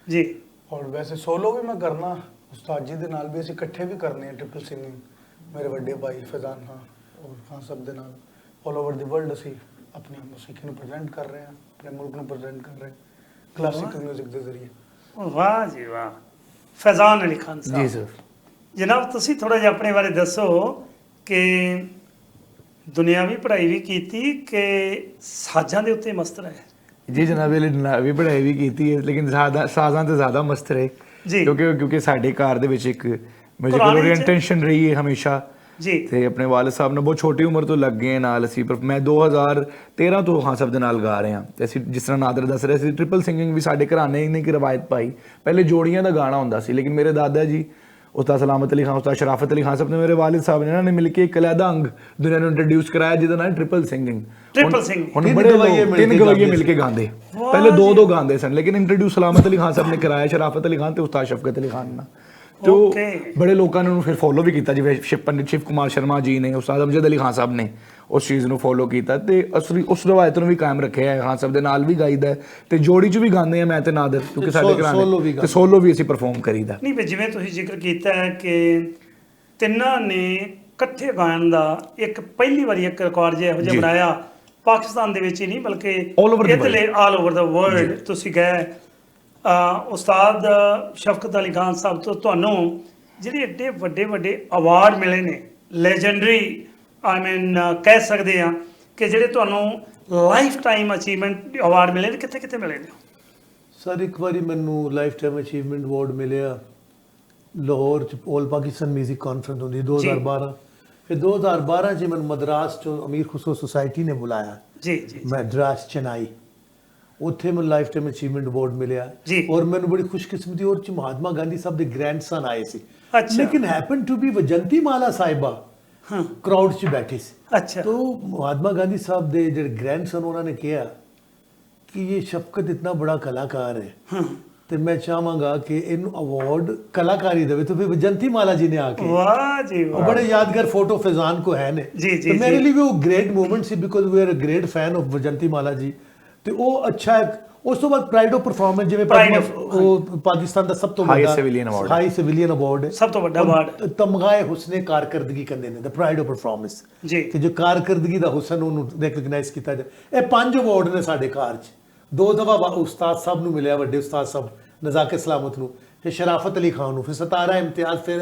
Speaker 1: ਜੀ।
Speaker 4: ਔਰ ਵੈਸੇ ਸੋਲੋ ਵੀ ਮੈਂ ਕਰਨਾ ਉਸਤਾਦ ਜੀ ਦੇ ਨਾਲ ਵੀ ਅਸੀਂ ਇਕੱਠੇ ਵੀ ਕਰਨੇ ਆ ਟ੍ਰਿਪਲ ਸਿੰਗਿੰਗ ਮੇਰੇ ਵੱਡੇ ਭਾਈ ਫੈਜ਼ਾਨ ਖਾਨ ਔਰ ਖਾਨ ਸਭ ਦੇ ਨਾਲ। ਆਲ ਓਵਰ ਦੀ ਵਰਲਡ ਅਸੀਂ ਆਪਣੀ ਮੂਸਿਕੀ ਨੂੰ ਪ੍ਰੈਜ਼ੈਂਟ ਕਰ ਰਹੇ ਹਾਂ ਆਪਣੇ ਮੁਲਕ ਨੂੰ ਪ੍ਰੈਜ਼ੈਂਟ ਕਰ ਰਹੇ ਹਾਂ ਕਲਾਸਿਕਲ 뮤직 ਦੇ ਜ਼ਰੀਏ।
Speaker 1: ਵਾਹ ਜੀ ਵਾਹ। ਫੈਜ਼ਾਨ ਅਲੀ ਖਾਨ ਸਾਹਿਬ।
Speaker 2: ਜੀ ਸਰ
Speaker 1: ਜਨਾਬ ਤੁਸੀਂ ਥੋੜਾ ਜਿਹਾ ਆਪਣੇ ਬਾਰੇ ਦੱਸੋ ਕਿ ਦੁਨਿਆਵੀ ਪੜ੍ਹਾਈ ਵੀ ਕੀਤੀ ਕਿ ਸਾਜ਼ਾਂ ਦੇ ਉੱਤੇ ਮਸਤ ਰਹੇ
Speaker 2: ਜੀ ਜਨਾਬ ਇਹ ਵੀ ਪੜ੍ਹਾਈ ਵੀ ਕੀਤੀ ਹੈ ਲੇਕਿਨ ਜ਼ਿਆਦਾ ਸਾਜ਼ਾਂ ਤੇ ਜ਼ਿਆਦਾ ਮਸਤ ਰਹੇ।
Speaker 1: ਜੀ।
Speaker 2: ਕਿਉਂਕਿ ਕਿਉਂਕਿ ਸਾਡੇ ਘਰ ਦੇ ਵਿੱਚ ਇੱਕ ਮਿਊਜ਼ੀਕਲ ਓਰੀਐਂਟੇਸ਼ਨ ਰਹੀ ਹੈ ਹਮੇਸ਼ਾ।
Speaker 1: ਜੀ।
Speaker 2: ਤੇ ਆਪਣੇ ਵਾਲਿਦ ਸਾਹਿਬ ਨਾਲ ਬਹੁਤ ਛੋਟੀ ਉਮਰ ਤੋਂ ਲੱਗੇ ਨਾਲ ਅਸੀਂ ਪਰ ਮੈਂ 2013 ਤੋਂ ਹਾਂ ਸਭ ਦੇ ਨਾਲ ਗਾ ਰਹੇ। ਹਾਂ ਤੇ ਅਸੀਂ ਜਿਸ ਤਰ੍ਹਾਂ ਨਾਦਰ ਦੱਸ ਰਹੇ ਸੀ ਟ੍ਰਿਪਲ ਸਿੰਗਿੰਗ ਵੀ ਸਾਡੇ ਘਰਾਣੇ ਨੇ ਇੱਕ ਰਵਾਇਤ ਪਾਈ। ਪਹਿਲੇ ਜੋੜੀਆਂ ਦਾ ਗਾਣਾ ਹੁੰਦਾ ਸੀ ਲੇਕਿਨ ਮੇਰੇ ਦਾਦਾ ਜੀ ਉਸਤਾਦ ਸਲਾਮਤ ਅਲੀ ਖਾਨ ਉਸਤਾਦ ਸ਼ਰਾਫਤ ਅਲੀ ਖਾਨ ਸਾਹਿਬ ਨੇ ਮੇਰੇ ਵਾਲਿਦ ਸਾਹਿਬ ਨੇ ਇਹਨਾਂ ਨੇ ਮਿਲ ਕੇ ਇੱਕ ਅਲੱਗਾ ਅੰਗ ਦੁਨੀਆ ਨੂੰ ਇੰਟਰੋਡਿਊਸ ਕਰਾਇਆ ਜਿਹਦਾ ਨਾਮ ਟ੍ਰਿਪਲ ਸਿੰਗਿੰਗ
Speaker 1: Triple singing।
Speaker 2: ਹੁਣ
Speaker 3: ਤਿੰਨ
Speaker 2: ਬੜੇ
Speaker 3: ਗਵਾਈਏ
Speaker 2: ਲੋਕ ਤਿੰਨ ਗਵਾਈਏ ਮਿਲ ਕੇ। ਗਾਉਂਦੇ ਪਹਿਲੇ ਦੋ
Speaker 1: ਜੀ।
Speaker 2: ਦੋ ਗਾਉਂਦੇ ਸਨ ਲੇਕਿਨ ਇੰਟਰੋਡਿਊਸ ਸਲਾਮਤ ਅਲੀ ਖਾਨ ਸਾਹਿਬ ਨੇ ਕਰਾਇਆ ਸ਼ਰਾਫਤ ਅਲੀ ਖਾਨ ਤੇ ਉਸਤਾਦ ਸ਼ਫਕਤ ਅਲੀ ਖਾਨ ਨਾਲ ਤੇ ਉਹ
Speaker 1: Okay।
Speaker 2: ਬੜੇ ਲੋਕਾਂ ਨੇ ਉਹਨੂੰ ਫਿਰ ਫੋਲੋ ਵੀ ਕੀਤਾ ਜਿਵੇਂ ਪੰਡਿਤ ਸ਼ਿਵ ਕੁਮਾਰ ਸ਼ਰਮਾ ਜੀ ਨੇ ਉਸਤਾਦ ਅਮਜਦ ਅਲੀ ਖਾਨ ਸਾਹਿਬ ਨੇ ਉਸ ਚੀਜ਼ ਨੂੰ ਫੋਲੋ ਕੀਤਾ ਤੇ ਅਸਲੀ ਉਸ ਰਵਾਇਤ ਨੂੰ ਵੀ ਕਾਇਮ ਰੱਖਿਆ ਹੈ। ਖਾਨ ਸਾਹਿਬ ਦੇ ਨਾਲ ਵੀ ਗਾਈਦਾ ਹੈ ਤੇ ਜੋੜੀ 'ਚ ਵੀ ਗਾਉਂਦੇ ਆ ਮੈਂ ਤੇ ਨਾਦਰ ਕਿਉਂਕਿ ਸਾਡੇ ਘਰਾਂ ਤੇ। ਸੋਲੋ ਵੀ ਅਸੀਂ ਪਰਫਾਰਮ ਕਰੀਦਾ।
Speaker 1: ਨਹੀਂ ਵੀ ਜਿਵੇਂ ਤੁਸੀਂ ਜ਼ਿਕਰ ਕੀਤਾ ਹੈ ਕਿ ਤਿੰਨਾਂ ਨੇ ਇਕੱਠੇ ਗਾਇਨ ਦਾ ਇੱਕ ਪਹਿਲੀ ਵਾਰੀ ਇੱਕ ਰਿਕਾਰਡ ਜਿਹਾ ਇਹੋ ਜਿਹਾ
Speaker 2: ਜੀ।
Speaker 1: ਬਣਾਇਆ। ਪਾਕਿਸਤਾਨ ਦੇ ਵਿੱਚ ਹੀ ਨਹੀਂ ਬਲਕਿ ਇਧਰਲੇ ਆਲ ਓਵਰ ਦਾ ਵਰਲਡ ਤੁਸੀਂ ਗਏ। ਉਸਤਾਦ ਸ਼ਫਕਤ ਅਲੀ ਖਾਨ ਸਾਹਿਬ ਤੋਂ ਤੁਹਾਨੂੰ ਜਿਹੜੇ ਏਡੇ ਵੱਡੇ ਵੱਡੇ ਅਵਾਰਡ ਮਿਲੇ ਨੇ। ਲੈਜੈਂਡਰੀ ਆਈ ਮੀਨ ਕਹਿ ਸਕਦੇ ਆ ਕਿ ਜਿਹੜੇ ਤੁਹਾਨੂੰ ਲਾਈਫ ਟਾਈਮ ਅਚੀਵਮੈਂਟ ਅਵਾਰਡ ਮਿਲੇ ਨੇ ਕਿੱਥੇ ਕਿੱਥੇ ਮਿਲੇ ਨੇ?
Speaker 3: ਸਰ ਇੱਕ ਵਾਰੀ ਮੈਨੂੰ ਲਾਈਫ ਟਾਈਮ ਅਚੀਵਮੈਂਟ ਅਵਾਰਡ ਮਿਲਿਆ ਲਾਹੌਰ ਚ ਪੋਲ ਪਾਕਿਸਤਾਨ 뮤직 ਕਾਨਫਰੰਸ ਹੁੰਦੀ 2012 ਫਿਰ 2012 ਚ ਮੈਨੂੰ ਮਦਰਾਸ ਚ ਅਮੀਰ ਖੁਸਰੋ ਸੁਸਾਇਟੀ ਨੇ ਬੁਲਾਇਆ।
Speaker 1: ਜੀ ਜੀ
Speaker 3: ਮਦਰਾਸ ਚਨਾਈ। ਉੱਥੇ ਮੈਨੂੰ ਲਾਈਫ ਟਾਈਮ ਅਚੀਵਮੈਂਟ ਅਵਾਰਡ ਮਿਲਿਆ ਔਰ ਮੈਨੂੰ ਬੜੀ ਖੁਸ਼ਕਿਸਮਤੀ ਔਰ ਚ ਮਹਾਤਮਾ ਗਾਂਧੀ ਸਾਹਿਬ ਦੇ ਗ੍ਰੈਂਡਸਨ ਆਏ ਸੀ। ਲੇਕਿਨ ਹੈਪਨ ਟੂ ਬੀ ਵਜੰਤੀ ਮਾਲਾ ਸਾਹਿਬਾ
Speaker 1: ਹਾਂ
Speaker 3: ਕਰਾਊਡ 'ਚ ਬੈਠੇ ਸੀ
Speaker 1: ਅੱਛਾ
Speaker 3: तो महात्मा गांधी साहब ਦੇ ਜਿਹੜੇ ਗ੍ਰੈਂਡਸਨ ਉਹਨਾਂ ਨੇ ਕਿਹਾ ਕਿ ਇਹ ਸ਼ਫਕਤ ਇਤਨਾ ਬੜਾ ਕਲਾਕਾਰ ਹੈ
Speaker 1: ਹਾਂ
Speaker 3: ਤੇ ਮੈਂ ਚਾਹਾਂਗਾ ਕਿ ਇਹਨੂੰ ਅਵਾਰਡ ਕਲਾਕਾਰੀ ਦੇਵੇ ਤਾਂ ਫਿਰ ਵਜੰਤੀ ਮਾਲਾ ਜੀ ਨੇ ਆ ਕੇ
Speaker 1: ਵਾਹ ਜੀ
Speaker 3: ਉਹ
Speaker 1: ਵਾਹ
Speaker 3: ਬੜੇ ਯਾਦਗਾਰ ਫੋਟੋ ਫੈਜ਼ਾਨ ਕੋ ਹੈ ਨੇ
Speaker 1: ਜੀ, ਜੀ,
Speaker 3: ਤੇ ਮੇਰੇ
Speaker 1: ਜੀ।
Speaker 3: ਲਈ ਵੀ ਉਹ great moment C because we are a great fan of Vyjayanthi Mala ji ਤੇ ਉਹ ਅੱਛਾ ਹੈ ਉਸ ਤੋਂ ਬਾਅਦ ਪ੍ਰਾਈਡ ਆਫ ਪਰਫਾਰਮੈਂਸ ਜਿਵੇਂ ਉਹ ਪਾਕਿਸਤਾਨ ਦਾ ਸਭ ਤੋਂ ਵੱਡਾ
Speaker 2: civilian award।
Speaker 3: High civilian award ਹੈ
Speaker 1: ਸਭ ਤੋਂ ਵੱਡਾ award।
Speaker 3: ਤਮਗਾਏ ਹੁਸਨੇ ਕਾਰਕਰਦਗੀ ਕਹਿੰਦੇ ਨੇ ਦ ਪ੍ਰਾਈਡ ਆਫ ਪਰਫਾਰਮੈਂਸ
Speaker 1: ਜੀ।
Speaker 3: ਕਿ ਜੋ ਕਾਰਕਰਦਗੀ ਦਾ ਹੁਸਨ ਉਹਨੂੰ ਰੈਕਗਨਾਈਜ਼ ਕੀਤਾ ਜਾਏ ਇਹ ਪੰਜ ਅਵਾਰਡ ਨੇ ਸਾਡੇ ਘਰ 'ਚ ਦੋ ਦਫਾ ਉਸਤਾਦ ਸਾਹਿਬ ਨੂੰ ਮਿਲਿਆ ਵੱਡੇ ਉਸਤਾਦ ਸਾਹਿਬ ਨਜ਼ਾਕਤ ਸਲਾਮਤ ਨੂੰ ਫਿਰ ਸ਼ਰਾਫਤ ਅਲੀ ਖਾਨ ਨੂੰ ਫਿਰ ਸਤਾਰਾ ਇਮਤਿਆਜ਼ ਫਿਰ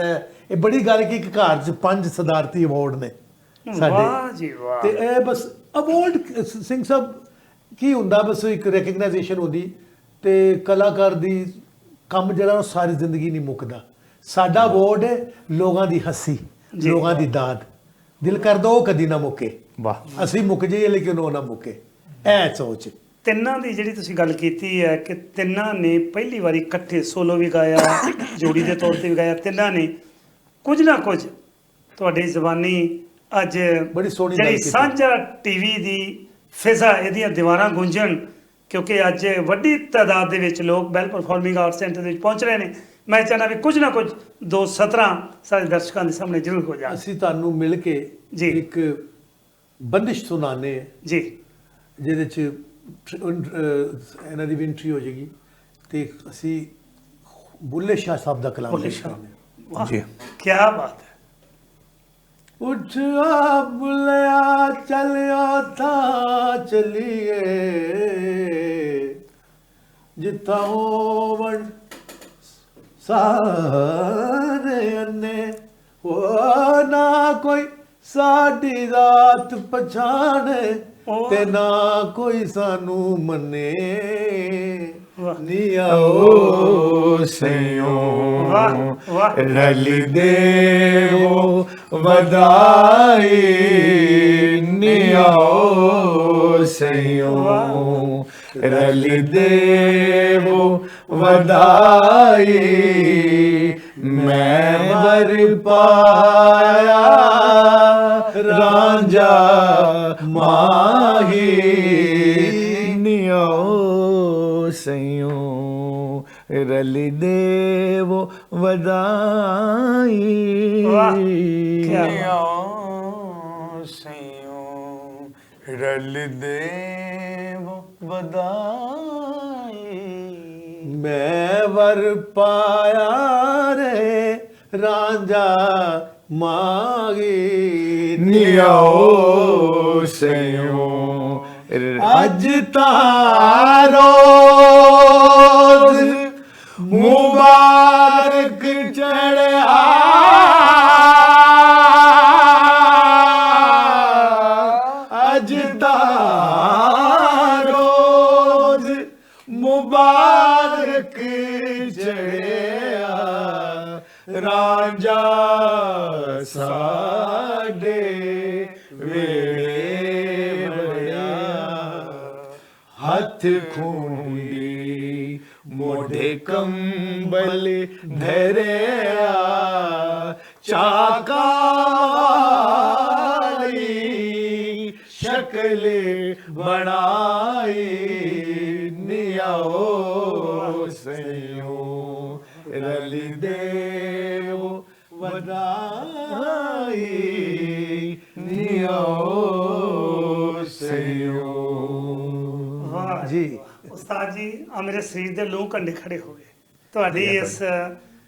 Speaker 3: ਇਹ ਬੜੀ ਗੱਲ ਕਿ ਇੱਕ ਘਰ 'ਚ ਪੰਜ ਸਦਾਰਤੀ ਅਵਾਰਡ ਨੇ
Speaker 1: ਵਾਹ ਜੀ ਵਾਹ
Speaker 3: ਤੇ ਇਹ ਬਸ ਅਵਾਰਡ ਸਿੰਘ ਸਾਹਿਬ ਕੀ ਹੁੰਦਾ ਬਸ ਇੱਕ ਰੈਕਗਨਾਈਜੇਸ਼ਨ ਹੁੰਦੀ ਤੇ ਕਲਾਕਾਰ ਦੀ ਕੰਮ ਜਿਹੜਾ ਉਹ ਸਾਰੀ ਜ਼ਿੰਦਗੀ ਨਹੀਂ ਮੁੱਕਦਾ। ਸਾਡਾ ਅਵਾਰਡ ਹੈ ਲੋਕਾਂ ਦੀ ਹੱਸੀ। ਲੋਕਾਂ ਦੀ ਦਾਦ। ਦਿਲ ਕਰਦਾ ਉਹ ਕਦੀ ਨਾ ਮੁੱਕੇ।
Speaker 2: ਵਾਹ।
Speaker 3: ਅਸੀਂ ਮੁੱਕ ਜਾਈਏ ਲੇਕਿਨ ਉਹ ਨਾ ਮੁੱਕੇ। ਐ ਸੋਚ।
Speaker 1: ਤਿੰਨਾਂ ਦੀ ਜਿਹੜੀ ਤੁਸੀਂ ਗੱਲ ਕੀਤੀ ਹੈ ਕਿ ਤਿੰਨਾਂ ਨੇ ਪਹਿਲੀ ਵਾਰੀ ਇਕੱਠੇ ਸੋਲੋ ਵੀ ਗਾਇਆ ਜੋੜੀ ਦੇ ਤੌਰ ਤੇ ਵੀ ਗਾਇਆ ਤਿੰਨਾਂ ਨੇ ਕੁਝ ਨਾ ਕੁਝ ਤੁਹਾਡੀ ਜ਼ਬਾਨੀ ਅੱਜ
Speaker 3: ਬੜੀ ਸੋਹਣੀ
Speaker 1: ਜਿਹੜੀ। ਸਾਂਝਾ ਟੀਵੀ ਦੀ ਫਿਜ਼ਾ ਇਹਦੀਆਂ ਦੀਵਾਰਾਂ ਗੂੰਜਣ ਕਿਉਂਕਿ ਅੱਜ ਵੱਡੀ ਤਾਦਾਦ ਦੇ ਵਿੱਚ ਲੋਕ ਬੈਲ ਪਰਫਾਰਮਿੰਗ ਆਰਟ ਸੈਂਟਰ ਦੇ ਵਿੱਚ ਪਹੁੰਚ ਰਹੇ ਨੇ। ਮੈਂ ਚਾਹੁੰਦਾ ਵੀ ਕੁਝ ਨਾ ਕੁਝ ਦੋ ਸਤਰਾਂ ਸਾਡੇ ਦਰਸ਼ਕਾਂ ਦੇ ਸਾਹਮਣੇ ਜ਼ਰੂਰ ਹੋ ਜਾਣ।
Speaker 3: ਅਸੀਂ ਤੁਹਾਨੂੰ ਮਿਲ ਕੇ
Speaker 1: ਜੀ।
Speaker 3: ਇੱਕ ਬੰਦਿਸ਼ ਸੁਣਾਣੇ
Speaker 1: ਜੀ।
Speaker 3: ਜਿਹਦੇ ਚ ਇਹਨਾਂ ਦੀ ਵਿੰਟਰੀ ਹੋ ਜਾਏਗੀ। ਤੇ ਅਸੀਂ ਬੁੱਲੇ ਸ਼ਾਹ ਸਾਹਿਬ ਦਾ ਕਲਾਮ
Speaker 1: ਬੁੱਲੇ ਸ਼ਾਹ। ਵਾਹ
Speaker 2: ਜੀ।
Speaker 1: ਕੀ ਬਾਤ ਹੈ।
Speaker 3: ਉੱਠ ਆ ਬੁਲਿਆ ਚੱਲਿਆ ਥਾ ਚਲੀਏ। ਜਿੱਥਾ ਹੋਵਣ ਸਾਰੇ ਅੰਨੇ। ਉਹ ਨਾ ਕੋਈ ਸਾਡੀ ਰਾਤ ਪਛਾਣੇ। ਤੇ ਨਾ ਕੋਈ ਸਾਨੂੰ ਮੰਨੇ। ਨੀ ਆਓ
Speaker 1: ਵਾਹ ਵਾਹ।
Speaker 2: ਰਲੀ ਦੇਵੋ। ਵਧਾਈ ਨਿਆਓ ਸਈਓ ਰਲੀ ਦੇਵੋ ਵਧਾਈ ਮੈਂ ਵਰ ਪਾਇਆ ਰਾਂਝਾ ਮਾਹੀ ਰਲੀ ਦੇਵੋ
Speaker 1: ਵਾਹ, ਕਿਆ
Speaker 4: ਸਈਓ ਰਲ ਦੇਵ ਵਧਾਈ
Speaker 3: ਮੈਂ ਵਰ ਪਾਇਆ ਰੇ ਰਾਂਝਾ ਮਾਗੀ
Speaker 2: ਨਿਆਓ ਸਈਓ
Speaker 3: ਅੱਜ ਤਾਰੋ ਸਾਡੇ ਵੇੜੇ ਬੜਿਆ ਹੱਥ ਖੂੰਡੀ ਮੋਢੇ
Speaker 2: ਕੰਬਲ ਧਰਿਆ। ਚਾਕਾਲੀ ਸ਼ਕਲ ਬਣਾਈ ਨਿਆਓ ਸਈਓ ਰਲੀ ਦੇ ਵਧਾਈ ਨਿਓ ਸਿਓ
Speaker 1: ਵਾਹ
Speaker 3: ਜੀ।
Speaker 1: ਉਸਤਾਦ ਜੀ ਆ ਮੇਰੇ ਸਰੀਰ ਦੇ ਲੋਹ ਕੰਡੇ ਖੜੇ ਹੋ ਗਏ। ਤੁਹਾਡੀ ਇਸ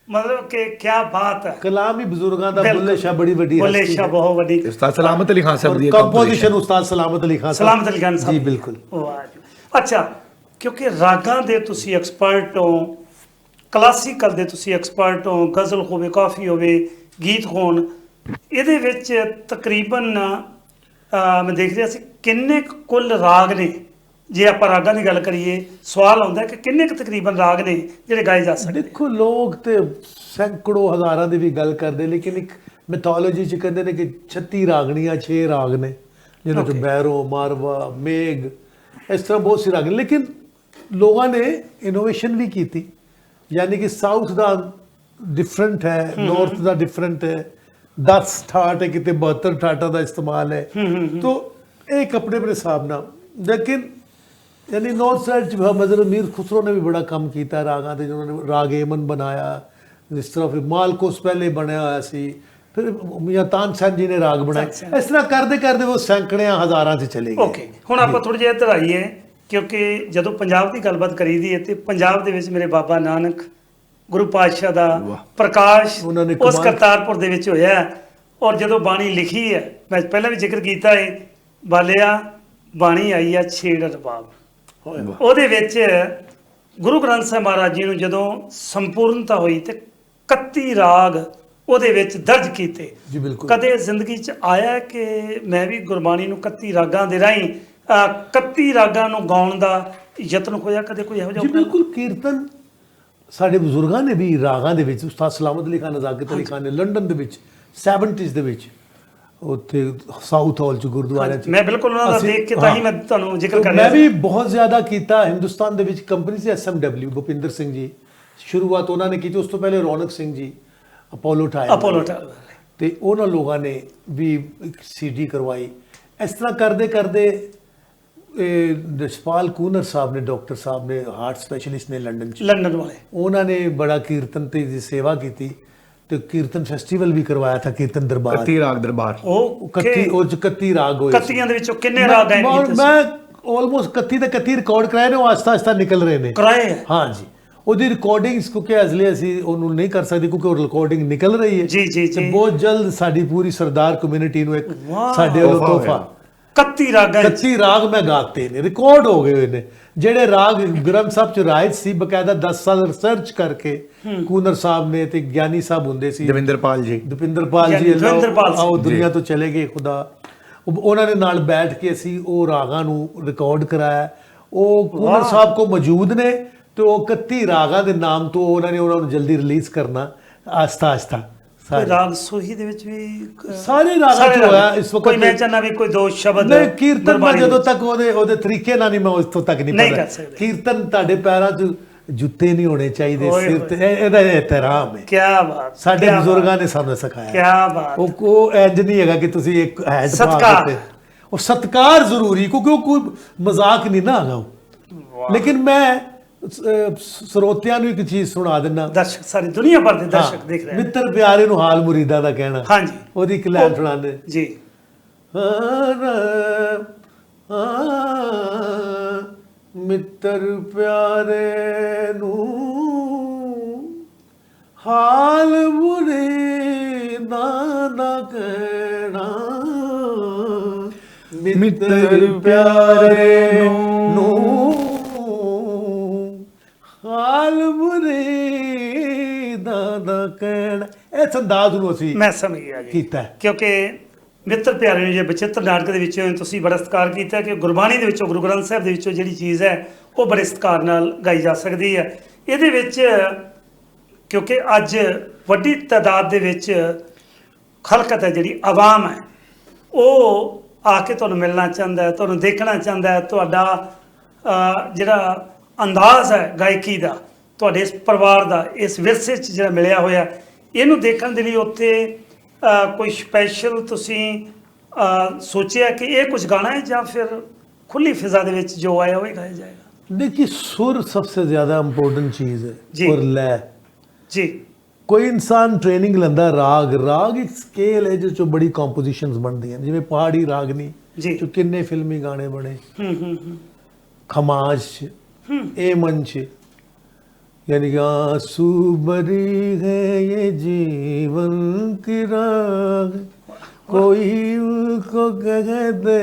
Speaker 1: ਮਤਲਬ ਕਿ ਕੀ ਬਾਤ ਹੈ।
Speaker 3: ਕਲਾਮ ਹੀ ਬਜ਼ੁਰਗਾਂ ਦਾ ਬੁੱਲੇ ਸ਼ਾ ਬੜੀ ਵੱਡੀ
Speaker 1: ਬੁੱਲੇ ਸ਼ਾ ਬਹੁਤ ਵੱਡੀ।
Speaker 2: ਉਸਤਾਦ ਸਲਾਮਤ ਅਲੀ ਖਾਨ ਸਾਹਿਬ ਦੀ
Speaker 3: ਕੰਪੋਜੀਸ਼ਨ ਉਸਤਾਦ ਸਲਾਮਤ ਅਲੀ ਖਾਨ
Speaker 1: ਸਲਾਮਤ ਅਲੀ ਖਾਨ ਸਾਹਿਬ।
Speaker 3: ਜੀ ਬਿਲਕੁਲ।
Speaker 1: ਵਾਹ ਅੱਛਾ ਕਿਉਂਕਿ ਰਾਗਾਂ ਦੇ ਤੁਸੀਂ ਐਕਸਪਰਟ ਹੋ ਕਲਾਸੀਕਲ ਦੇ ਤੁਸੀਂ ਐਕਸਪਰਟ ਹੋ ਗਜ਼ਲ ਹੋਵੇ ਕਾਫੀ ਹੋਵੇ ਗੀਤ ਹੋਣ ਇਹਦੇ ਵਿੱਚ ਤਕਰੀਬਨ ਮੈਂ ਦੇਖ ਰਿਹਾ ਸੀ ਕਿੰਨੇ ਕੁ ਕੁੱਲ ਰਾਗ ਨੇ। ਜੇ ਆਪਾਂ ਰਾਗਾਂ ਦੀ ਗੱਲ ਕਰੀਏ ਸਵਾਲ ਆਉਂਦਾ ਕਿ ਕਿੰਨੇ ਕੁ ਤਕਰੀਬਨ ਰਾਗ ਨੇ ਜਿਹੜੇ ਗਾਏ ਜਾ ਸਕਦੇ
Speaker 3: ਦੇਖੋ ਲੋਕ ਤੇ ਸੈਂਕੜੋ ਹਜ਼ਾਰਾਂ ਦੀ ਵੀ ਗੱਲ ਕਰਦੇ ਲੇਕਿਨ ਇੱਕ ਮੈਥੋਲੋਜੀ ਚ ਕਹਿੰਦੇ ਨੇ ਕਿ 36 ਰਾਗਣੀਆਂ 6 ਰਾਗ ਨੇ ਜਿਹਨਾਂ ਚ. ਬੈਰੋ ਮਾਰਵਾ ਮੇਗ ਇਸ ਤਰ੍ਹਾਂ ਬਹੁਤ ਸੀ ਰਾਗ ਨੇ। ਲੇਕਿਨ ਲੋਕਾਂ ਨੇ ਇਨੋਵੇਸ਼ਨ ਵੀ ਕੀਤੀ। ਯਾਨੀ ਕਿ ਸਾਊਥ ਦਾ ਡਿਫਰੈਂਟ ਹੈ ਨਾਰਥ ਦਾ ਡਿਫਰੈਂਟ ਹੈ 10 ਠਾਟ ਹੈ ਕਿਤੇ 72 ਠਾਟਾਂ ਦਾ ਇਸਤੇਮਾਲ ਹੈ ਤੋ ਇਹ ਇੱਕ ਆਪਣੇ ਹਿਸਾਬ ਨਾਲ ਲੇਕਿਨ ਯਾਨੀ ਨਾਰਥ ਸਾਈਡ ਚ ਮੀਰ ਖੁਸਰੋ ਨੇ ਵੀ ਬੜਾ ਕੰਮ ਕੀਤਾ ਰਾਗਾਂ ਤੇ ਜਿਹਨਾਂ ਨੇ ਰਾਗ ਏਮਨ ਬਣਾਇਆ ਜਿਸ ਤਰ੍ਹਾਂ ਫਿਰ ਮਾਲਕੋਸ ਪਹਿਲੇ ਬਣਿਆ ਹੋਇਆ ਸੀ ਫਿਰ ਮੀਆਂ ਤਾਨਸੈਨ ਜੀ ਨੇ ਰਾਗ
Speaker 1: ਤਾਨਸੈਨ।
Speaker 3: ਇਸ ਤਰ੍ਹਾਂ ਕਰਦੇ ਕਰਦੇ ਉਹ ਸੈਂਕੜਿਆਂ ਹਜ਼ਾਰਾਂ 'ਚ ਚਲੇ ਗਏ
Speaker 1: ਓਕੇ ਹੁਣ ਆਪਾਂ ਥੋੜਾ ਜਿਹਾ ਇੱਧਰ ਆਈਏ ਕਿਉਂਕਿ ਜਦੋਂ ਪੰਜਾਬ ਦੀ ਗੱਲਬਾਤ ਕਰੀਦੀ ਹੈ ਤੇ ਪੰਜਾਬ ਦੇ ਵਿੱਚ ਮੇਰੇ ਬਾਬਾ ਨਾਨਕ ਗੁਰੂ ਪਾਤਸ਼ਾਹ ਦਾ ਪ੍ਰਕਾਸ਼ ਉਸ ਕਰਤਾਰਪੁਰ ਦੇ ਵਿੱਚ ਹੋਇਆ ਹੈ। ਔਰ ਜਦੋਂ ਬਾਣੀ ਲਿਖੀ ਹੈ ਮੈਂ ਪਹਿਲਾਂ ਵੀ ਜ਼ਿਕਰ ਕੀਤਾ ਹੈ ਬਾਲਿਆ ਬਾਣੀ ਆਈ ਆ ਛੇੜ ਰਬਾਬ ਉਹਦੇ ਵਿੱਚ ਗੁਰੂ ਗ੍ਰੰਥ ਸਾਹਿਬ ਮਹਾਰਾਜ ਜੀ ਨੂੰ ਜਦੋਂ ਸੰਪੂਰਨਤਾ ਹੋਈ ਤੇ 31 ਰਾਗ ਉਹਦੇ ਵਿੱਚ ਦਰਜ ਕੀਤੇ
Speaker 3: ਜੀ ਬਿਲਕੁਲ
Speaker 1: ਕਦੇ ਜ਼ਿੰਦਗੀ 'ਚ ਆਇਆ ਕਿ ਮੈਂ ਵੀ ਗੁਰਬਾਣੀ ਨੂੰ 31 ਰਾਗਾਂ ਦੇ ਰਾਹੀਂ ਅਹ, 31 ਰਾਗਾਂ ਨੂੰ ਗਾਉਣ ਦਾ ਯਤਨ ਹੋਇਆ ਕਦੇ ਕੋਈ ਇਹੋ ਜਿਹਾ?
Speaker 3: ਬਿਲਕੁਲ ਕੀਰਤਨ ਸਾਡੇ ਬਜ਼ੁਰਗਾਂ ਨੇ ਵੀ ਰਾਗਾਂ ਦੇ ਵਿੱਚ ਉਸਤਾਦ ਸਲਾਮਤ ਅਲੀ ਖਾਨ ਨਜ਼ਾਕਤ ਅਲੀ ਖਾਨ ਨੇ ਲੰਡਨ ਦੇ ਵਿੱਚ 70s ਦੇ ਵਿੱਚ ਉੱਥੇ ਸਾਊਥ ਹਾਲ ਚ ਗੁਰਦੁਆਰੇ ਚ।
Speaker 1: ਮੈਂ ਬਿਲਕੁਲ ਉਹਨਾਂ ਦਾ ਦੇਖ ਕੇ ਤਾਂ ਹੀ। ਮੈਂ ਤੁਹਾਨੂੰ ਜ਼ਿਕਰ ਕਰ
Speaker 3: ਮੈਂ
Speaker 1: ਰਿਹਾ
Speaker 3: ਵੀ ਬਹੁਤ ਜ਼ਿਆਦਾ ਕੀਤਾ ਹਿੰਦੁਸਤਾਨ ਦੇ ਵਿੱਚ ਕੰਪਨੀ ਸੀ ਐਸਐਮਡਬਲਿਊ ਭੁਪਿੰਦਰ ਸਿੰਘ ਜੀ। ਸ਼ੁਰੂਆਤ ਉਹਨਾਂ ਨੇ ਕੀਤੀ ਉਸ ਤੋਂ ਪਹਿਲੇ ਰੌਣਕ Singh ji Apollo tyre
Speaker 1: Apollo tyre.
Speaker 3: ਤੇ ਉਹਨਾਂ ਲੋਕਾਂ ਨੇ ਵੀ ਇੱਕ ਸੀਡੀ ਕਰਵਾਈ। ਇਸ ਤਰ੍ਹਾਂ ਕਰਦੇ ਕਰਦੇ ਜਸਪਾਲ ਕੂਨਰ ਸਾਹਿਬ ਨੇ ਡਾਕਟਰ ਸਾਹਿਬ ਨੇ ਹਾਰਟ ਸਪੈਸ਼ਲਿਸਟ ਨੇ ਲੰਡਨ ਚ
Speaker 1: ਲੰਡਨ ਵਾਲੇ
Speaker 3: ਉਹਨਾਂ ਨੇ ਬੜਾ ਕੀਰਤਨ ਤੇ ਦੀ ਸੇਵਾ ਕੀਤੀ ਤੇ ਕੀਰਤਨ ਫੈਸਟੀਵਲ ਵੀ ਕਰਵਾਇਆ ਥਾ ਕੀਰਤਨ ਦਰਬਾਰ
Speaker 2: ਕੱਤੀ ਰਾਗ ਦਰਬਾਰ
Speaker 1: ਉਹ
Speaker 3: ਕੱਤੀ ਉਹ ਚ 31 ਰਾਗ ਹੋਏ ਸੀ।
Speaker 1: ਕੱਤੀਆਂ ਦੇ ਵਿੱਚੋਂ ਕਿੰਨੇ ਰਾਗ ਗਾਏ
Speaker 3: ਮੈਂ- ਆਲਮੋਸਟ 31 ਦੇ 31 ਰਿਕਾਰਡ ਕਰਾਏ ਨੇ ਉਹ ਆਸਤਾ ਆਸਤਾ ਨਿਕਲ ਰਹੇ ਨੇ
Speaker 1: ਕਰਾਏ ਹੈ।
Speaker 3: ਜੀ ਉਹਦੀ ਰਿਕਾਰਡਿੰਗਸ ਕਿਉਂਕਿ ਅਸਲੇ ਅਸੀਂ ਉਹਨੂੰ ਨਹੀਂ ਕਰ ਸਕਦੇ ਕਿਉਂਕਿ ਉਹ ਰਿਕਾਰਡਿੰਗ ਨਿਕਲ ਰਹੀ ਹੈ
Speaker 1: ਜੀ, ਜੀ,
Speaker 3: ਤੇ
Speaker 1: ਜੀ।
Speaker 3: ਬਹੁਤ ਜਲਦ ਸਾਡੀ ਪੂਰੀ ਸਰਦਾਰ ਕਮਿਊਨਿਟੀ ਨੂੰ ਇੱਕ। ਸਾਡੇ ਵੱਲੋਂ
Speaker 2: ਤੋਹਫਾ
Speaker 1: 31 ਰਾਗਾਂ ਵਿੱਚ।
Speaker 3: 31 ਰਾਗ ਮੈਂ ਗਾਤੇ ਨੇ ਰਿਕਾਰਡ ਹੋ ਗਏ ਹੋਏ ਨੇ। ਜਿਹੜੇ ਰਾਗ ਗ੍ਰੰਥ ਸਾਹਿਬ ਚ ਰਾਇਤ ਸੀ ਬਕਾਇਦਾ 10 ਸਾਲ ਰਿਸਰਚ ਕਰਕੇ ਕੂਨਰ ਸਾਹਿਬ ਨੇ ਤੇ ਗਿਆਨੀ ਸਾਹਿਬ ਹੁੰਦੇ ਸੀ।
Speaker 2: ਦਵਿੰਦਰਪਾਲ ਜੀ।
Speaker 3: ਦਵਿੰਦਰਪਾਲ ਜੀ। ਆਓ ਦੁਨੀਆ ਤੋਂ ਚਲੇ ਗਏ ਖੁਦਾ। ਉਹ- ਉਹਨਾਂ ਦੇ ਨਾਲ ਬੈਠ ਕੇ ਅਸੀਂ ਉਹ ਰਾਗਾਂ ਨੂੰ ਰਿਕਾਰਡ ਕਰਾਇਆ। ਉਹ ਕੂਨਰ। ਸਾਹਿਬ ਕੋ ਮੌਜੂਦ ਨੇ ਤੇ ਉਹ 31 ਰਾਗਾਂ ਦੇ ਨਾਮ ਤੋਂ ਉਹਨਾਂ ਨੇ ਉਹਨਾਂ ਨੂੰ ਜਲਦੀ ਰਿਲੀਜ਼ ਕਰਨਾ। ਆਸਤਾ ਆਸਤਾ
Speaker 1: ਕੋਈ ਰਾਗ ਸੋਹੀ ਦੇ ਵਿੱਚ ਵੀ
Speaker 3: ਸਾਰੇ ਰਾਗਾਂ ਚ। ਹੋਇਆ ਇਸ ਵਕਤ
Speaker 1: ਕੋਈ ਮੈਂ ਚਾਹਨਾ ਵੀ ਕੋਈ ਦੋ ਸ਼ਬਦ
Speaker 3: ਨਹੀਂ ਕੀਰਤਨ ਮੈਂ ਜਦੋਂ। ਤੱਕ ਉਹਦੇ ਉਹਦੇ ਤਰੀਕੇ ਨਾਲ ਨਹੀਂ ਮੈਂ ਉਸ ਤੋਂ ਤੱਕ ਨਹੀਂ
Speaker 1: ਸਕਦੇ।
Speaker 3: ਕੀਰਤਨ ਤੁਹਾਡੇ ਪੈਰਾਂ 'ਚ ਜੁੱਤੇ ਨਹੀਂ ਹੋਣੇ ਚਾਹੀਦੇ ਸਿਰ ਤੇ। ਇਹ- ਇਹਦਾ ਇਹਤਰਾਮ ਹੈ।
Speaker 1: ਕਿਆ ਬਾਤ
Speaker 3: ਸਾਡੇ ਬਜ਼ੁਰਗਾਂ ਨੇ ਸਾਨੂੰ ਸਿਖਾਇਆ।
Speaker 1: ਕਿਆ ਬਾਤ।
Speaker 3: ਉਹ ਕੋ ਇੰਜ ਨਹੀਂ ਹੈਗਾ ਕਿ ਤੁਸੀਂ ਇੱਕ ਪਾ
Speaker 1: ਸਤਿਕਾਰ।
Speaker 3: ਕੇ ਉਹ ਸਤਕਾਰ ਜ਼ਰੂਰੀ ਕਿਉਂਕਿ ਉਹ ਕੋਈ ਮਜ਼ਾਕ ਨਹੀਂ ਨਾ ਹੈਗਾ। ਲੇਕਿਨ ਮੈਂ ਸਰੋਤਿਆਂ ਨੂੰ ਇੱਕ ਚੀਜ਼ ਸੁਣਾ ਦਿੰਦਾ
Speaker 1: ਦਰਸ਼ਕ ਸਾਰੀ ਦੁਨੀਆ ਭਰ ਦੇ ਦਰਸ਼ਕ
Speaker 3: ਹਾਂ,
Speaker 1: ਦੇਖ ਰਹੇ
Speaker 3: ਮਿੱਤਰ ਪਿਆਰੇ ਨੂੰ ਹਾਲ ਮੁਰੀਦਾਂ ਦਾ ਕਹਿਣਾ।
Speaker 1: ਹਾਂਜੀ।
Speaker 3: ਉਹਦੀ ਇੱਕ ਲਾਈਨ ਸੁਣਾਉਂਦੇ।
Speaker 1: ਜੀ।
Speaker 3: ਮਿੱਤਰ ਪਿਆਰੇ ਨੂੰ ਹਾਲ ਨਾ ਨਾ ਕਹਿਣਾ। ਮਿੱਤਰ ਪਿਆਰੇ ਨੂੰ ਹਾਲ ਬੁਰੇ ਨਾ ਨਾ ਕਹਿਣਾ। ਇਸ ਅੰਦਾਜ਼ ਨੂੰ ਅਸੀਂ
Speaker 1: ਮੈਂ ਸਮਝ ਗਿਆ ਜੀ।
Speaker 3: ਕੀਤਾ।
Speaker 1: ਕਿਉਂਕਿ ਮਿੱਤਰ ਪਿਆਰੇ ਨੂੰ ਜੇ ਬਚਿੱਤਰ ਨਾਟਕ ਦੇ ਵਿੱਚੋਂ ਤੁਸੀਂ ਬੜਾ ਸਤਿਕਾਰ ਕੀਤਾ ਕਿ ਗੁਰਬਾਣੀ ਦੇ ਵਿੱਚੋਂ ਗੁਰੂ ਗ੍ਰੰਥ ਸਾਹਿਬ ਦੇ ਵਿੱਚੋਂ ਜਿਹੜੀ ਚੀਜ਼ ਹੈ ਉਹ ਬੜੇ ਸਤਿਕਾਰ ਨਾਲ ਗਾਈ ਜਾ ਸਕਦੀ ਹੈ। ਇਹਦੇ ਵਿੱਚ ਕਿਉਂਕਿ ਅੱਜ ਵੱਡੀ ਤਾਦਾਦ ਦੇ ਵਿੱਚ ਖਲਕਤ ਹੈ ਜਿਹੜੀ ਆਵਾਮ ਹੈ ਉਹ ਆ ਕੇ ਤੁਹਾਨੂੰ ਮਿਲਣਾ ਚਾਹੁੰਦਾ ਹੈ ਤੁਹਾਨੂੰ ਦੇਖਣਾ ਚਾਹੁੰਦਾ ਹੈ ਤੁਹਾਡਾ ਜਿਹੜਾ ਅੰਦਾਜ਼ ਹੈ ਗਾਇਕੀ ਦਾ ਤੁਹਾਡੇ ਇਸ ਪਰਿਵਾਰ ਦਾ ਇਸ ਵਿਰਸੇ 'ਚ ਜਿਹੜਾ ਮਿਲਿਆ ਹੋਇਆ ਇਹਨੂੰ ਦੇਖਣ ਦੇ ਲਈ ਉੱਥੇ ਕੋਈ ਸਪੈਸ਼ਲ ਤੁਸੀਂ ਸੋਚਿਆ ਕਿ ਇਹ ਕੁਝ ਗਾਣਾ ਹੈ ਜਾਂ ਫਿਰ ਖੁੱਲੀ ਫਿਜ਼ਾ ਦੇ ਵਿੱਚ ਜੋ ਆਇਆ ਉਹ ਹੀ ਗਾਇਆ ਜਾਏਗਾ?
Speaker 3: ਦੇਖੀ ਸੁਰ ਸਭ ਤੋਂ ਜ਼ਿਆਦਾ ਇੰਪੋਰਟੈਂਟ
Speaker 1: ਚੀਜ਼
Speaker 3: ਹੈ ਔਰ ਲੈ।
Speaker 1: ਜੀ।
Speaker 3: ਕੋਈ ਇਨਸਾਨ ਟ੍ਰੇਨਿੰਗ ਲੈਂਦਾ ਰਾਗ ਰਾਗ ਇੱਕ ਸਕੇਲ ਹੈ ਜਿਸ ਤੋਂ ਬੜੀ ਕੰਪੋਜੀਸ਼ਨਸ ਬਣਦੀਆਂ ਜਿਵੇਂ ਪਹਾੜੀ ਰਾਗ
Speaker 1: ਨਹੀਂ
Speaker 3: ਜੋ। ਕਿੰਨੇ ਫਿਲਮੀ ਗਾਣੇ ਬਣੇ।
Speaker 1: ਹੂੰ ਹੂੰ ਹੂੰ।
Speaker 3: ਖਮਾਜ ਹੂੰ। ਇਹ ਮੰਚ यानी आँसू बरी है ये जीवन की राग कोई उनको कह दे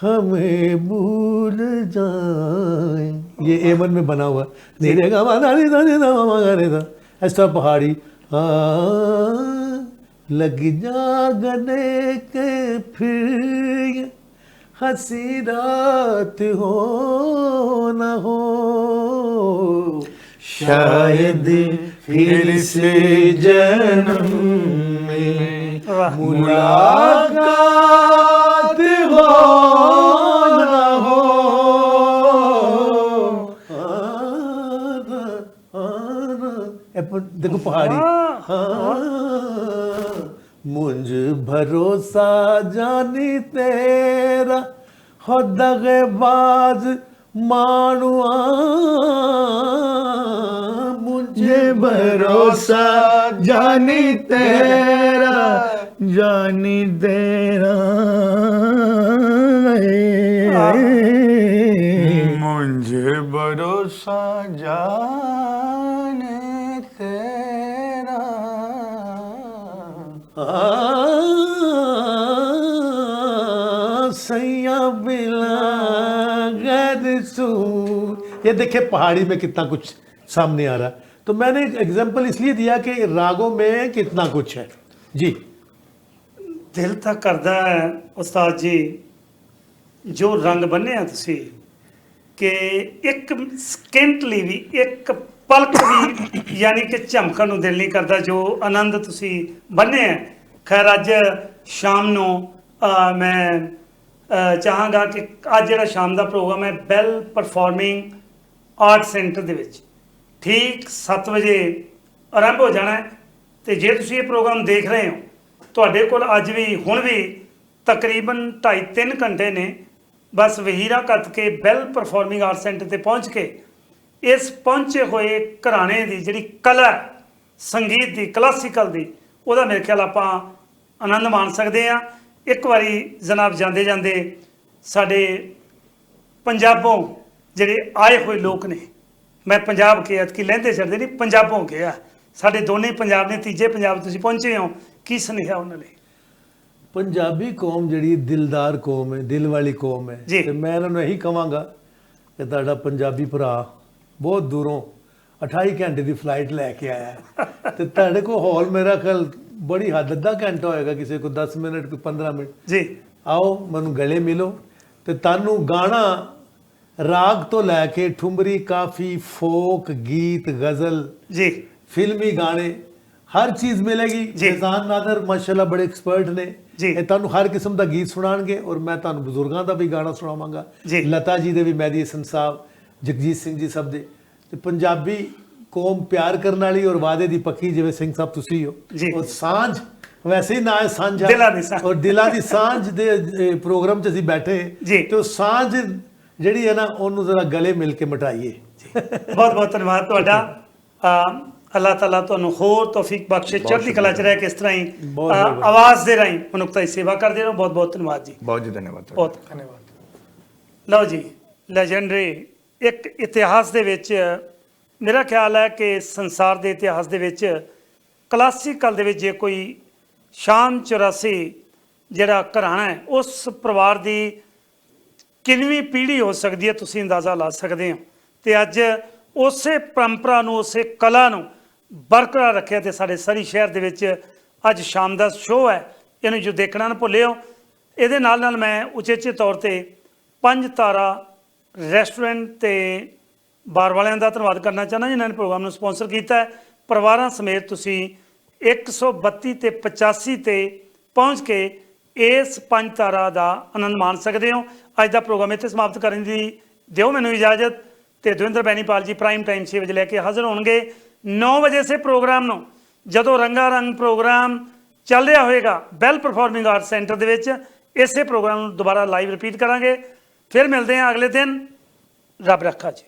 Speaker 3: हमें भूल जाए। ये ए में बना हुआ। धीरे गा मा धा नी धा नी धा मा मा गा रे धा ऐसा पहाड़ी। हाँ लग जा गले के फिर हँसी रात हो न हो। शायद फिर से जन्म मुलाकात हो ना हो। आना आना देखो पहाड़ी। हाँ। मुझ भरोसा जानी तेरा हो दगेबाज मानुआ मुझे भरोसा
Speaker 2: जानी तेरा जानी तेरा
Speaker 4: मुझे भरोसा जाने तेरा
Speaker 3: आ, सैया बिला गद सू ये देखिए पहाड़ी में कितना कुछ सामने आ रहा है तो मैंने एग्जांपल इसलिए दिया कि रागों में कितना कुछ है जी
Speaker 1: ਦਿਲ ਤਾਂ ਕਰਦਾ ਹੈ ਉਸਤਾਦ ਜੀ ਜੋ ਰੰਗ ਬੰਨਿਆ ਤੁਸੀਂ ਕਿ ਇੱਕ ਸਕਿੰਟ ਲਈ ਵੀ ਇੱਕ ਪਲਕ ਵੀ ਯਾਨੀ ਕਿ ਝਮਕਣ ਨੂੰ ਦਿਲ ਨਹੀਂ ਕਰਦਾ ਜੋ ਆਨੰਦ ਤੁਸੀਂ ਬੰਨਿਆ ਹੈ। ਖੈਰ ਅੱਜ ਸ਼ਾਮ ਨੂੰ ਅਹ, ਮੈਂ ਅਹ, ਚਾਹਾਂਗਾ ਕਿ ਅੱਜ ਜਿਹੜਾ ਸ਼ਾਮ ਦਾ ਪ੍ਰੋਗਰਾਮ ਹੈ ਬੈਲ ਪਰਫਾਰਮਿੰਗ ਆਰਟ ਸੈਂਟਰ ਦੇ ਵਿੱਚ ਠੀਕ 7 ਵਜੇ ਆਰੰਭ ਹੋ ਜਾਣਾ ਹੈ ਤੇ ਜੇ ਤੁਸੀਂ ਇਹ ਪ੍ਰੋਗਰਾਮ ਦੇਖ ਰਹੇ ਹੋ, ਤੁਹਾਡੇ ਕੋਲ ਅੱਜ ਵੀ, ਹੁਣ ਵੀ ਤਕਰੀਬਨ 2.5-3 ਘੰਟੇ ਨੇ। ਬਸ ਵਹੀਰਾ ਕੱਤ ਕੇ ਬੈਲ ਪਰਫਾਰਮਿੰਗ ਆਰਟ ਸੈਂਟਰ ਤੇ ਪਹੁੰਚ ਕੇ ਇਸ ਪਹੁੰਚੇ ਹੋਏ ਘਰਾਣੇ ਦੀ ਜਿਹੜੀ ਕਲਾ ਸੰਗੀਤ ਦੀ ਕਲਾਸੀਕਲ ਦੀ, ਉਹਦਾ ਮੇਰੇ ਖਿਆਲ ਆਪਾਂ ਆਨੰਦ ਮਾਣ ਸਕਦੇ ਆ ਇੱਕ ਵਾਰੀ ਜਨਾਬ ਜਾਂਦੇ ਜਾਂਦੇ ਸਾਡੇ ਪੰਜਾਬੋਂ ਜਿਹੜੇ ਆਏ ਹੋਏ ਲੋਕ ਨੇ ਮੈਂ ਪੰਜਾਬ ਕੇ ਐਤਕੀ ਲਹਿੰਦੇ ਛੱਡਦੇ ਨਹੀਂ ਪੰਜਾਬੋਂ ਗਿਆ ਸਾਡੇ ਦੋਨੇ ਪੰਜਾਬ ਨੇ ਤੀਜੇ ਪੰਜਾਬ ਤੁਸੀਂ ਪਹੁੰਚੇ ਹੋ। ਕੀ ਸੁਨੇਹਾ ਉਹਨਾਂ ਲਈ?
Speaker 3: ਪੰਜਾਬੀ ਕੌਮ ਜਿਹੜੀ ਦਿਲਦਾਰ ਕੌਮ ਹੈ ਦਿਲ ਵਾਲੀ ਕੌਮ ਹੈ। ਤੇ ਮੈਂ ਇਹਨਾਂ ਨੂੰ ਇਹੀ ਕਵਾਂਗਾ ਕਿ ਤੁਹਾਡਾ ਪੰਜਾਬੀ ਭਰਾ ਬਹੁਤ ਦੂਰੋਂ 28 ਘੰਟੇ ਦੀ ਫਲਾਈਟ ਲੈ ਕੇ ਆਇਆ ਤੇ ਤੁਹਾਡੇ ਕੋਲ ਹਾਲ ਮੇਰਾ ਖਿਆਲ ਬੜੀ ਹੱਦ ਅੱਧਾ ਘੰਟਾ ਹੋਏਗਾ ਕਿਸੇ ਕੋ 10 ਮਿੰਟ ਕੋਈ 15 ਮਿੰਟ।
Speaker 1: ਜੀ।
Speaker 3: ਆਓ ਮੈਨੂੰ ਗਲੇ ਮਿਲੋ ਤੇ ਤੁਹਾਨੂੰ ਗਾਣਾ ਰਾਗ ਤੋਂ ਲੈ ਕੇ ਠੁਮਰੀ ਕਾਫੀ ਫੋਕ ਗੀਤ ਗਜ਼ਲ
Speaker 1: ਜੀ
Speaker 3: ਫਿਲਮੀ ਗਾਣੇ ਹਰ ਚੀਜ਼ ਮਿਲੇਗੀ। ਜਜ਼ਾਨ ਨਾਦਰ ਮਾਸ਼ਾਅੱਲਾ ਬੜੇ ਐਕਸਪਰਟ ਨੇ। ਇਹ ਤੁਹਾਨੂੰ ਹਰ ਕਿਸਮ ਦਾ ਗੀਤ ਸੁਣਾਣਗੇ ਔਰ ਮੈਂ ਤੁਹਾਨੂੰ ਬਜ਼ੁਰਗਾਂ ਦਾ ਵੀ ਗਾਣਾ ਸੁਣਾਵਾਂਗਾ। ਲਤਾ ਜੀ ਦੇ ਵੀ ਮਹਿਦੀ ਹਸਨ ਸਾਹਿਬ ਜਗਜੀਤ ਸਿੰਘ ਜੀ ਸਭ ਦੇ ਤੇ ਪੰਜਾਬੀ ਕੌਮ ਪਿਆਰ ਕਰਨ ਵਾਲੀ ਔਰ ਵਾਅਦੇ ਦੀ ਪੱਕੀ ਜਿਵੇਂ ਸਿੰਘ ਸਾਹਿਬ ਤੁਸੀਂ ਹੋ। ਔਰ ਸਾਂਝ ਵੈਸੇ ਹੀ ਨਾ ਹੈ ਸਾਂਝਾ
Speaker 1: ਦਿਲਾਂ ਦੀ ਸਾਂਝ।
Speaker 3: ਔਰ ਦਿਲਾਂ ਦੀ ਸਾਂਝ ਦੇ ਪ੍ਰੋਗਰਾਮ 'ਚ ਅਸੀਂ ਬੈਠੇ। ਤੇ ਉਹ ਸਾਂਝ ਜਿਹੜੀ ਹੈ ਨਾ ਉਹਨੂੰ ਜ਼ਰਾ ਗਲੇ ਮਿਲ ਕੇ ਮਟਾਈਏ।
Speaker 1: ਬਹੁਤ ਬਹੁਤ ਧੰਨਵਾਦ ਤੁਹਾਡਾ। ਅੱਲਾਹ ਤਾਲਾ ਤੁਹਾਨੂੰ ਹੋਰ ਤੌਫੀਕ ਬਖਸ਼ੇ ਚੜ੍ਹਦੀ ਕਲਾ ਚ ਰਹਿ ਕੇ ਇਸ ਤਰ੍ਹਾਂ ਹੀ ਆਵਾਜ਼ ਦੇ ਰਾਹੀਂ ਮਨੁੱਖਤਾ ਦੀ ਸੇਵਾ ਕਰਦੇ ਰਹੋ। ਬਹੁਤ ਬਹੁਤ ਧੰਨਵਾਦ ਜੀ।
Speaker 2: ਬਹੁਤ ਜੀ ਧੰਨਵਾਦ
Speaker 1: ਬਹੁਤ
Speaker 4: ਧੰਨਵਾਦ।
Speaker 1: ਲਓ ਜੀ ਲੈਜੈਂਡਰੀ ਇੱਕ ਇਤਿਹਾਸ ਦੇ ਵਿੱਚ ਮੇਰਾ ਖਿਆਲ ਹੈ ਕਿ ਸੰਸਾਰ ਦੇ ਇਤਿਹਾਸ ਦੇ ਵਿੱਚ ਕਲਾਸੀਕਲ ਦੇ ਵਿੱਚ ਜੇ ਕੋਈ ਸ਼ਾਮ 84 ਜਿਹੜਾ ਘਰਾਣਾ ਹੈ ਉਸ ਪਰਿਵਾਰ ਦੀ ਕਿੰਨਵੀਂ ਪੀੜ੍ਹੀ ਹੋ ਸਕਦੀ ਹੈ ਤੁਸੀਂ ਅੰਦਾਜ਼ਾ ਲਾ ਸਕਦੇ ਹੋ। ਤੇ ਅੱਜ ਉਸੇ ਪਰੰਪਰਾ ਨੂੰ, ਉਸੇ ਕਲਾ ਨੂੰ ਬਰਕਰਾਰ ਰੱਖਿਆ ਤੇ ਸਾਡੇ ਸਰੀ ਸ਼ਹਿਰ ਦੇ ਵਿੱਚ ਅੱਜ ਸ਼ਾਮ ਦਾ ਸ਼ੋਅ ਹੈ। ਇਹਨੂੰ ਜੋ ਦੇਖਣਾ ਨਾ ਭੁੱਲਿਓ। ਇਹਦੇ ਨਾਲ ਨਾਲ ਮੈਂ ਉਚੇਚੇ ਤੌਰ ਤੇ ਪੰਜ ਤਾਰਾ ਰੈਸਟੋਰੈਂਟ ਤੇ ਬਾਰ ਵਾਲਿਆਂ ਦਾ ਧੰਨਵਾਦ ਕਰਨਾ ਚਾਹੁੰਦਾ। ਜਿਨ੍ਹਾਂ ਨੇ ਪ੍ਰੋਗਰਾਮ ਨੂੰ ਸਪਾਂਸਰ ਕੀਤਾ ਹੈ। ਪਰਿਵਾਰਾਂ ਸਮੇਤ ਤੁਸੀਂ 132 ਤੇ 85 ਤੇ ਪਹੁੰਚ ਕੇ ਇਸ ਪੰਜ ਤਾਰਾ ਦਾ ਆਨੰਦ ਮਾਣ ਸਕਦੇ ਹੋ। ਅੱਜ ਦਾ ਪ੍ਰੋਗਰਾਮ ਇੱਥੇ ਸਮਾਪਤ ਕਰਨ ਦੀ ਦਿਓ ਮੈਨੂੰ ਇਜਾਜ਼ਤ ਤੇ ਦਵਿੰਦਰ ਬੈਨੀਪਾਲ ਜੀ ਪ੍ਰਾਈਮ ਟਾਈਮ 6 ਵਜੇ ਲੈ ਕੇ ਹਾਜ਼ਰ ਹੋਣਗੇ। 9 ਵਜੇ ਸੇ ਪ੍ਰੋਗਰਾਮ ਨੂੰ, ਜਦੋਂ ਰੰਗਾ ਰੰਗ ਪ੍ਰੋਗਰਾਮ ਚੱਲ ਰਿਹਾ ਹੋਏਗਾ ਬੈਲ ਪਰਫਾਰਮਿੰਗ ਆਰਟ ਸੈਂਟਰ ਦੇ ਵਿੱਚ, ਇਸੇ ਪ੍ਰੋਗਰਾਮ ਨੂੰ ਦੁਬਾਰਾ ਲਾਈਵ ਰਿਪੀਟ ਕਰਾਂਗੇ। ਫਿਰ ਮਿਲਦੇ ਹਾਂ ਅਗਲੇ ਦਿਨ। ਰੱਬ ਰੱਖਾ ਜੀ।